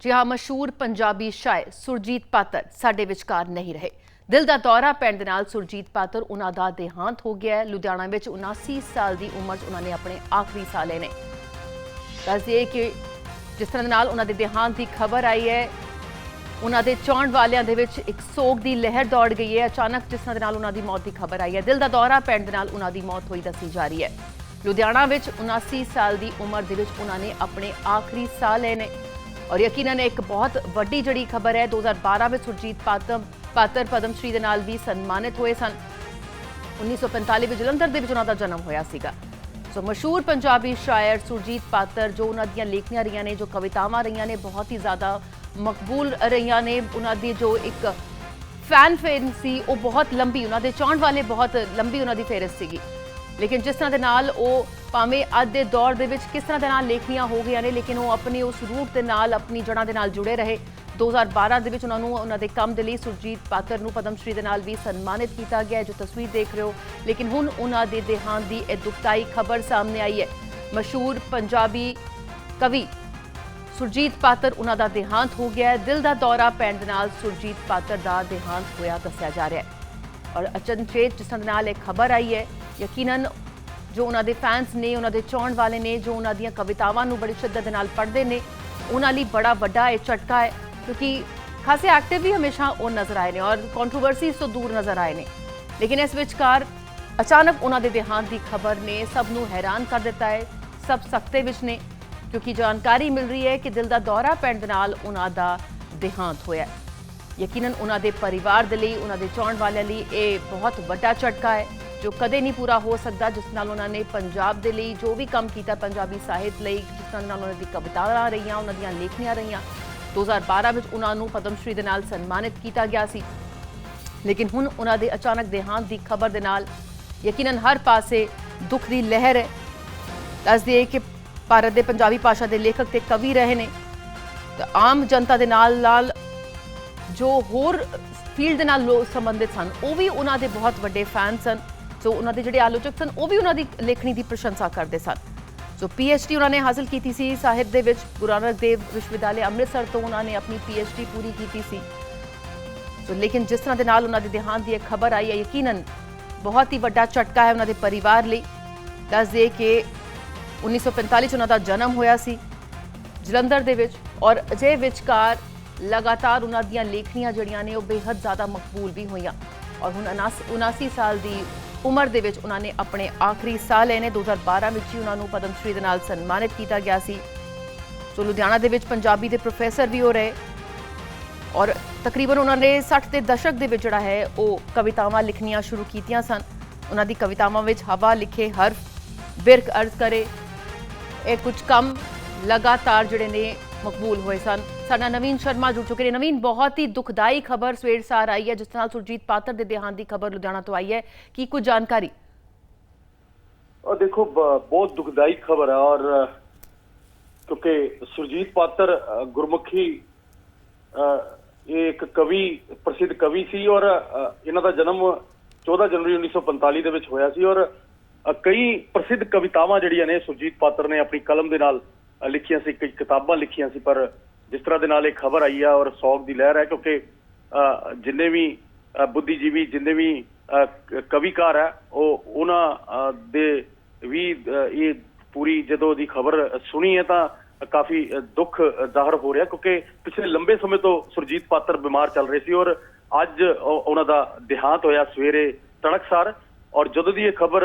ਜੀ ਹਾਂ ਮਸ਼ਹੂਰ ਪੰਜਾਬੀ ਸ਼ਾਇਰ ਸੁਰਜੀਤ ਪਾਤਰ ਸਾਡੇ ਵਿਚਕਾਰ ਨਹੀਂ ਰਹੇ। ਦਿਲ ਦਾ ਦੌਰਾ ਪੈਣ ਦੇ ਨਾਲ ਸੁਰਜੀਤ ਪਾਤਰ ਉਹਨਾਂ ਦਾ ਦੇਹਾਂਤ ਹੋ ਗਿਆ ਹੈ। ਲੁਧਿਆਣਾ ਵਿੱਚ 79 ਸਾਲ ਦੀ ਉਮਰ 'ਚ ਉਹਨਾਂ ਨੇ ਆਪਣੇ ਆਖਰੀ ਸਾਹ ਲਏ ਨੇ। ਦੱਸਦੀਏ ਕਿ ਜਿਸ ਤਰ੍ਹਾਂ ਦੇ ਨਾਲ ਉਹਨਾਂ ਦੇ ਦੇਹਾਂਤ ਦੀ ਖਬਰ ਆਈ ਹੈ, ਉਹਨਾਂ ਦੇ ਚਾਹਣ ਵਾਲਿਆਂ ਦੇ ਵਿੱਚ ਇੱਕ ਸੋਗ ਦੀ ਲਹਿਰ ਦੌੜ ਗਈ ਹੈ। ਅਚਾਨਕ ਜਿਸ ਤਰ੍ਹਾਂ ਦੇ ਨਾਲ ਉਹਨਾਂ ਦੀ ਮੌਤ ਦੀ ਖਬਰ ਆਈ ਹੈ, ਦਿਲ ਦਾ ਦੌਰਾ ਪੈਣ ਦੇ ਨਾਲ ਉਹਨਾਂ ਦੀ ਮੌਤ ਹੋਈ ਦੱਸੀ ਜਾ ਰਹੀ ਹੈ। ਲੁਧਿਆਣਾ ਵਿੱਚ 79 ਸਾਲ ਦੀ ਉਮਰ ਦੇ ਵਿੱਚ ਉਹਨਾਂ ਨੇ ਆਪਣੇ ਆਖਰੀ ਸਾਹ ਲਏ ਨੇ। ਔਰ ਯਕੀਨਨ ਇੱਕ ਬਹੁਤ ਵੱਡੀ ਜਿਹੜੀ ਖਬਰ ਹੈ 2012 ਵਿੱਚ ਸੁਰਜੀਤ ਪਾਤਮ, ਪਾਤਰ ਪਦਮ ਸ਼੍ਰੀ ਦੇ ਨਾਲ ਵੀ ਸਨਮਾਨਿਤ ਹੋਏ ਸਨ। 1945 ਵਿੱਚ ਜਲੰਧਰ ਦੇ ਵਿੱਚ ਉਹਨਾਂ ਦਾ ਜਨਮ ਹੋਇਆ ਸੀਗਾ। ਸੋ ਮਸ਼ਹੂਰ ਪੰਜਾਬੀ ਸ਼ਾਇਰ ਸੁਰਜੀਤ ਪਾਤਰ ਜੋ ਉਹਨਾਂ ਦੀਆਂ ਲੇਖਨੀਆਂ ਰਹੀਆਂ ਨੇ, ਜੋ ਕਵਿਤਾਵਾਂ ਰਹੀਆਂ ਨੇ, ਬਹੁਤ ਹੀ ਜ਼ਿਆਦਾ ਮਕਬੂਲ ਰਹੀਆਂ ਨੇ। ਉਹਨਾਂ ਦੀ ਜੋ ਇੱਕ ਫੈਨ ਫੇਨ ਸੀ, ਉਹ ਬਹੁਤ ਲੰਬੀ, ਉਹਨਾਂ ਦੇ ਚਾਹਣ ਵਾਲੇ ਬਹੁਤ ਲੰਬੀ ਉਹਨਾਂ ਦੀ ਫੇਰਸ ਸੀਗੀ। ਲੇਕਿਨ ਜਿਸ ਤਰ੍ਹਾਂ ਦੇ ਨਾਲ ਉਹ ਭਾਵੇਂ ਅੱਜ ਦੇ ਦੌਰ ਦੇ ਵਿੱਚ ਕਿਸ ਤਰ੍ਹਾਂ ਦੇ ਨਾਲ ਲੇਖਨੀਆਂ ਹੋ ਗਈਆਂ ਨੇ, ਲੇਕਿਨ ਉਹ ਆਪਣੇ ਉਸ ਰੂਟ ਦੇ ਨਾਲ, ਆਪਣੀ ਜੜ੍ਹਾਂ ਦੇ ਨਾਲ ਜੁੜੇ ਰਹੇ। 2012 ਦੇ ਵਿੱਚ ਉਹਨਾਂ ਨੂੰ ਉਹਨਾਂ ਦੇ ਕੰਮ ਦੇ ਲਈ ਸੁਰਜੀਤ ਪਾਤਰ ਨੂੰ ਪਦਮ ਸ਼੍ਰੀ ਦੇ ਨਾਲ ਵੀ ਸਨਮਾਨਿਤ ਕੀਤਾ ਗਿਆ ਜੋ ਤਸਵੀਰ ਦੇਖ ਰਹੇ ਹੋ। ਲੇਕਿਨ ਹੁਣ ਉਹਨਾਂ ਦੇ ਦੇਹਾਂਤ ਦੀ ਇਹ ਦੁਖਦਾਈ ਖਬਰ ਸਾਹਮਣੇ ਆਈ ਹੈ। ਮਸ਼ਹੂਰ ਪੰਜਾਬੀ ਕਵੀ ਸੁਰਜੀਤ ਪਾਤਰ ਉਹਨਾਂ ਦਾ ਦੇਹਾਂਤ ਹੋ ਗਿਆ ਹੈ। ਦਿਲ ਦਾ ਦੌਰਾ ਪੈਣ ਦੇ ਨਾਲ ਸੁਰਜੀਤ ਪਾਤਰ ਦਾ ਦੇਹਾਂਤ ਹੋਇਆ ਦੱਸਿਆ ਜਾ ਰਿਹਾ ਹੈ। ਔਰ ਅਚਨਚੇਤ ਜਿਸ ਤਰ੍ਹਾਂ ਦੇ ਨਾਲ ਇਹ ਖਬਰ ਆਈ ਹੈ, ਯਕੀਨਨ ਜੋ ਉਹਨਾਂ ਦੇ ਫੈਨਸ ਨੇ, ਉਹਨਾਂ ਦੇ ਚਾਹਣ ਵਾਲੇ ਨੇ, ਜੋ ਉਹਨਾਂ ਦੀਆਂ ਕਵਿਤਾਵਾਂ ਨੂੰ ਬੜੀ ਸ਼ਿੱਦਤ ਦੇ ਨਾਲ ਪੜ੍ਹਦੇ ਨੇ, ਉਹਨਾਂ ਲਈ ਬੜਾ ਵੱਡਾ ਇਹ ਝਟਕਾ ਹੈ, ਕਿਉਂਕਿ ਖਾਸੇ ਐਕਟਿਵ ਵੀ ਹਮੇਸ਼ਾ ਉਹ ਨਜ਼ਰ ਆਏ ਨੇ ਔਰ ਕੰਟਰੋਵਰਸੀਜ਼ ਤੋਂ ਦੂਰ ਨਜ਼ਰ ਆਏ ਨੇ। ਲੇਕਿਨ ਇਸ ਵਿਚਕਾਰ ਅਚਾਨਕ ਉਹਨਾਂ ਦੇ ਦੇਹਾਂਤ ਦੀ ਖਬਰ ਨੇ ਸਭ ਨੂੰ ਹੈਰਾਨ ਕਰ ਦਿੱਤਾ ਹੈ, ਸਭ ਸਖਤੇ ਵਿੱਚ ਨੇ, ਕਿਉਂਕਿ ਜਾਣਕਾਰੀ ਮਿਲ ਰਹੀ ਹੈ ਕਿ ਦਿਲ ਦਾ ਦੌਰਾ ਪੈਣ ਦੇ ਨਾਲ ਉਹਨਾਂ ਦਾ ਦੇਹਾਂਤ ਹੋਇਆ ਹੈ। ਯਕੀਨਨ ਉਹਨਾਂ ਦੇ ਪਰਿਵਾਰ ਦੇ ਲਈ, ਉਹਨਾਂ ਦੇ ਚਾਹਣ ਵਾਲਿਆਂ ਲਈ ਇਹ ਬਹੁਤ ਵੱਡਾ ਝਟਕਾ ਹੈ, ਜੋ ਕਦੇ ਨਹੀਂ ਪੂਰਾ ਹੋ ਸਕਦਾ, ਜਿਸ ਨਾਲ ਉਹਨਾਂ ਨੇ ਪੰਜਾਬ ਦੇ ਲਈ ਜੋ ਵੀ ਕੰਮ ਕੀਤਾ ਪੰਜਾਬੀ ਸਾਹਿਤ ਲਈ, ਜਿਸ ਨਾਲ ਉਹਨਾਂ ਦੀ ਕਵਿਤਾਵਾਂ ਰਹੀਆਂ, ਉਹਨਾਂ ਦੀਆਂ ਲੇਖਣੀਆਂ ਰਹੀਆਂ। 2012 ਵਿੱਚ ਉਹਨਾਂ ਨੂੰ ਪਦਮ ਸ਼੍ਰੀ ਦੇ ਨਾਲ ਸਨਮਾਨਿਤ ਕੀਤਾ ਗਿਆ ਸੀ। ਲੇਕਿਨ ਹੁਣ ਉਹਨਾਂ ਦੇ ਅਚਾਨਕ ਦੇਹਾਂਤ ਦੀ ਖਬਰ ਦੇ ਨਾਲ ਯਕੀਨਨ ਹਰ ਪਾਸੇ ਦੁੱਖ ਦੀ ਲਹਿਰ ਹੈ। ਦੱਸ ਹੈ ਕਿ ਭਾਰਤ ਦੇ ਪੰਜਾਬੀ ਭਾਸ਼ਾ ਦੇ ਲੇਖਕ ਤੇ ਕਵੀ ਰਹੇ ਨੇ। ਤਾਂ ਆਮ ਜਨਤਾ ਦੇ ਨਾਲ ਨਾਲ ਜੋ ਹੋਰ ਫੀਲਡ ਦੇ ਨਾਲ ਲੋਕ ਸੰਬੰਧਿਤ ਸਨ, ਉਹ ਵੀ ਉਹਨਾਂ ਦੇ ਬਹੁਤ ਵੱਡੇ ਫੈਨ ਸਨ। ਸੋ ਉਹਨਾਂ ਦੇ ਜਿਹੜੇ ਆਲੋਚਕ ਸਨ, ਉਹ ਵੀ ਉਹਨਾਂ ਦੀ ਲੇਖਣੀ ਦੀ ਪ੍ਰਸ਼ੰਸਾ ਕਰਦੇ ਸਨ। ਸੋ ਡੀ ਉਹਨਾਂ ਨੇ ਹਾਸਲ ਕੀਤੀ ਸੀ ਸਾਹਿਤ ਦੇ ਵਿੱਚ। ਗੁਰੂ ਨਾਨਕ ਦੇਵ ਵਿਸ਼ਵਵਿਦਿਆਲੇ ਅੰਮ੍ਰਿਤਸਰ ਤੋਂ ਉਹਨਾਂ ਨੇ ਆਪਣੀ ਡੀ ਪੂਰੀ ਕੀਤੀ ਸੀ। ਸੋ ਲੇਕਿਨ ਜਿਸ ਤਰ੍ਹਾਂ ਦੇ ਨਾਲ ਉਹਨਾਂ ਦੇ ਦੇਹਾਂਤ ਦੀ ਇਹ ਖਬਰ ਆਈ ਹੈ, ਯਕੀਨਨ ਬਹੁਤ ਹੀ ਵੱਡਾ ਝਟਕਾ ਹੈ ਉਹਨਾਂ ਦੇ ਪਰਿਵਾਰ ਲਈ। ਦੱਸ ਦੇ ਕਿ 1945 ਚ ਉਹਨਾਂ ਦਾ ਜਨਮ ਹੋਇਆ ਸੀ ਜਲੰਧਰ ਦੇ ਵਿੱਚ ਔਰ ਅਜੇ ਵਿਚਕਾਰ ਲਗਾਤਾਰ ਉਹਨਾਂ ਦੀਆਂ ਲੇਖਣੀਆਂ ਜਿਹੜੀਆਂ ਨੇ ਉਹ ਬੇहद ਜ਼ਿਆਦਾ ਮਕਬੂਲ ਵੀ ਹੋਈਆਂ। ਔਰ ਹੁਣ 79 ਸਾਲ ਦੀ ਉਮਰ ਦੇ ਵਿੱਚ ਉਹਨਾਂ ਨੇ ਆਪਣੇ ਆਖਰੀ ਸਾਹ ਲਏ ਨੇ 2012 ਵਿੱਚ ਹੀ ਉਹਨਾਂ ਨੂੰ ਪਦਮ ਸ਼੍ਰੀ ਦੇ ਨਾਲ ਸਨਮਾਨਿਤ ਕੀਤਾ ਗਿਆ ਸੀ। ਸੋ ਲੁਧਿਆਣਾ ਦੇ ਵਿੱਚ ਪੰਜਾਬੀ ਦੇ ਪ੍ਰੋਫੈਸਰ ਵੀ ਹੋ ਰਹੇ। ਔਰ ਤਕਰੀਬਨ ਉਹਨਾਂ ਨੇ 60 ਦੇ ਦਸ਼ਕ ਦੇ ਵਿੱਚ ਜਿਹੜਾ ਹੈ, ਉਹ ਕਵਿਤਾਵਾਂ ਲਿਖਣੀਆਂ ਸ਼ੁਰੂ ਕੀਤੀਆਂ ਸਨ। ਉਹਨਾਂ ਦੀ ਕਵਿਤਾਵਾਂ ਵਿੱਚ ਹਵਾ ਲਿਖੇ ਹਰਫ ਬਿਰਕ ਅਰਜ਼ ਕਰੇ। ਇਹ ਕੁਝ ਕੰਮ ਲਗਾਤਾਰ ਜਿਹੜੇ ਨੇ ਮਕਬੂਲ ਹੋਏ ਸਨ। ਸਾਡਾ ਨਵੀਨ ਸ਼ਰਮਾ ਜੁੜ ਚੁੱਕੇ ਨੇ। ਨਵੀਨ, ਬਹੁਤ ਹੀ ਦੁਖਦਾਈ ਖਬਰ ਸਵੇਰ ਸਾਰ ਆਈ ਹੈ, ਜਿਸ ਨਾਲ ਸੁਰਜੀਤ ਪਾਤਰ ਦੇ ਦੇਹਾਂਤ ਦੀ ਖਬਰ ਲੁਧਿਆਣਾ ਤੋਂ ਆਈ ਹੈ। ਕੀ ਕੁਝ ਜਾਣਕਾਰੀ? ਉਹ ਦੇਖੋ ਬਹੁਤ ਦੁਖਦਾਈ ਖਬਰ ਹੈ ਔਰ, ਕਿਉਂਕਿ ਸੁਰਜੀਤ ਪਾਤਰ ਗੁਰਮੁਖੀ ਇਹ ਇੱਕ ਕਵੀ, ਪ੍ਰਸਿੱਧ ਕਵੀ ਸੀ ਔਰ ਇਹਨਾਂ ਦਾ ਜਨਮ 14 ਜਨਵਰੀ 1945 ਦੇ ਵਿੱਚ ਹੋਇਆ ਸੀ ਔਰ ਕਈ ਪ੍ਰਸਿੱਧ ਕਵਿਤਾਵਾਂ ਜਿਹੜੀਆਂ ਨੇ ਸੁਰਜੀਤ ਪਾਤਰ ਨੇ ਆਪਣੀ ਕਲਮ ਦੇ ਨਾਲ ਲਿਖੀਆਂ ਸੀ ਕਈ ਕਿਤਾਬਾਂ ਲਿਖੀਆਂ ਸੀ ਪਰ ਜਿਸ ਤਰ੍ਹਾਂ ਦੇ ਨਾਲ ਇਹ ਖਬਰ ਆਈ ਆ ਔਰ ਸੌਗ ਦੀ ਲਹਿਰ ਹੈ ਕਿਉਂਕਿ ਅ, ਜਿੰਨੇ ਵੀ ਬੁੱਧੀਜੀਵੀ ਜਿੰਨੇ ਵੀ ਅ, ਕਵੀਕਾਰ ਹੈ ਉਹ ਉਹਨਾਂ ਅ, ਦੇ ਵੀ ਇਹ ਪੂਰੀ ਜਦੋਂ ਦੀ ਖਬਰ ਸੁਣੀ ਹੈ ਤਾਂ ਕਾਫੀ ਦੁੱਖ ਜ਼ਾਹਰ ਹੋ ਰਿਹਾ ਕਿਉਂਕਿ ਪਿਛਲੇ ਲੰਬੇ ਸਮੇਂ ਤੋਂ ਸੁਰਜੀਤ ਪਾਤਰ ਬਿਮਾਰ ਚੱਲ ਰਹੇ ਸੀ ਔਰ ਅੱਜ ਉਹ- ਉਹਨਾਂ ਦਾ ਦੇਹਾਂਤ ਹੋਇਆ ਸਵੇਰੇ ਤੜਕਸਾਰ ਔਰ ਜਦੋਂ ਦੀ ਇਹ ਖਬਰ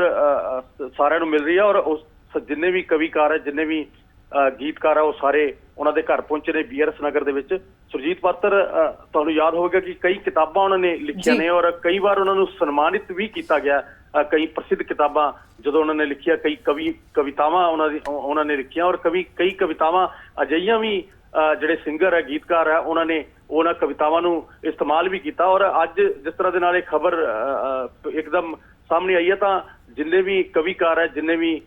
ਸਾਰਿਆਂ ਨੂੰ ਮਿਲ ਰਹੀ ਹੈ ਔਰ ਉਸ ਜਿੰਨੇ ਵੀ ਕਵੀਕਾਰ ਹੈ ਜਿੰਨੇ ਵੀ ਗੀਤਕਾਰ ਹੈ ਉਹ ਸਾਰੇ ਉਹਨਾਂ ਦੇ ਘਰ ਪਹੁੰਚੇ ਨੇ ਬੀਆਰਐਸ ਨਗਰ ਦੇ ਵਿੱਚ ਸੁਰਜੀਤ ਪਾਤਰ ਤੁਹਾਨੂੰ ਯਾਦ ਹੋਵੇਗਾ ਕਿ ਕਈ ਕਿਤਾਬਾਂ ਉਹਨਾਂ ਨੇ ਲਿਖੀਆਂ। ਨੇ ਔਰ ਕਈ ਵਾਰ ਉਹਨਾਂ ਨੂੰ ਸਨਮਾਨਿਤ ਵੀ ਕੀਤਾ ਗਿਆ ਕਈ ਪ੍ਰਸਿੱਧ ਕਿਤਾਬਾਂ ਜਦੋਂ ਉਹਨਾਂ ਨੇ ਲਿਖੀਆਂ ਕਈ ਕਵੀ ਕਵਿਤਾਵਾਂ ਉਹਨਾਂ ਦੀ ਉਹ- ਉਹਨਾਂ ਨੇ ਲਿਖੀਆਂ ਔਰ ਕਵੀ ਕਈ ਕਵਿਤਾਵਾਂ ਅਜਿਹੀਆਂ ਵੀ ਜਿਹੜੇ ਸਿੰਗਰ ਹੈ ਗੀਤਕਾਰ ਹੈ ਉਹਨਾਂ ਨੇ ਉਹਨਾਂ ਕਵਿਤਾਵਾਂ ਨੂੰ ਇਸਤੇਮਾਲ ਵੀ ਕੀਤਾ ਔਰ ਅੱਜ ਜਿਸ ਤਰ੍ਹਾਂ ਦੇ ਨਾਲ ਇਹ ਖਬਰ ਇੱਕਦਮ ਸਾਹਮਣੇ ਆਈ ਹੈ ਤਾਂ ਜਿੰਨੇ ਵੀ ਕਵੀਕਾਰ ਹੈ ਜਿੰਨੇ ਵੀ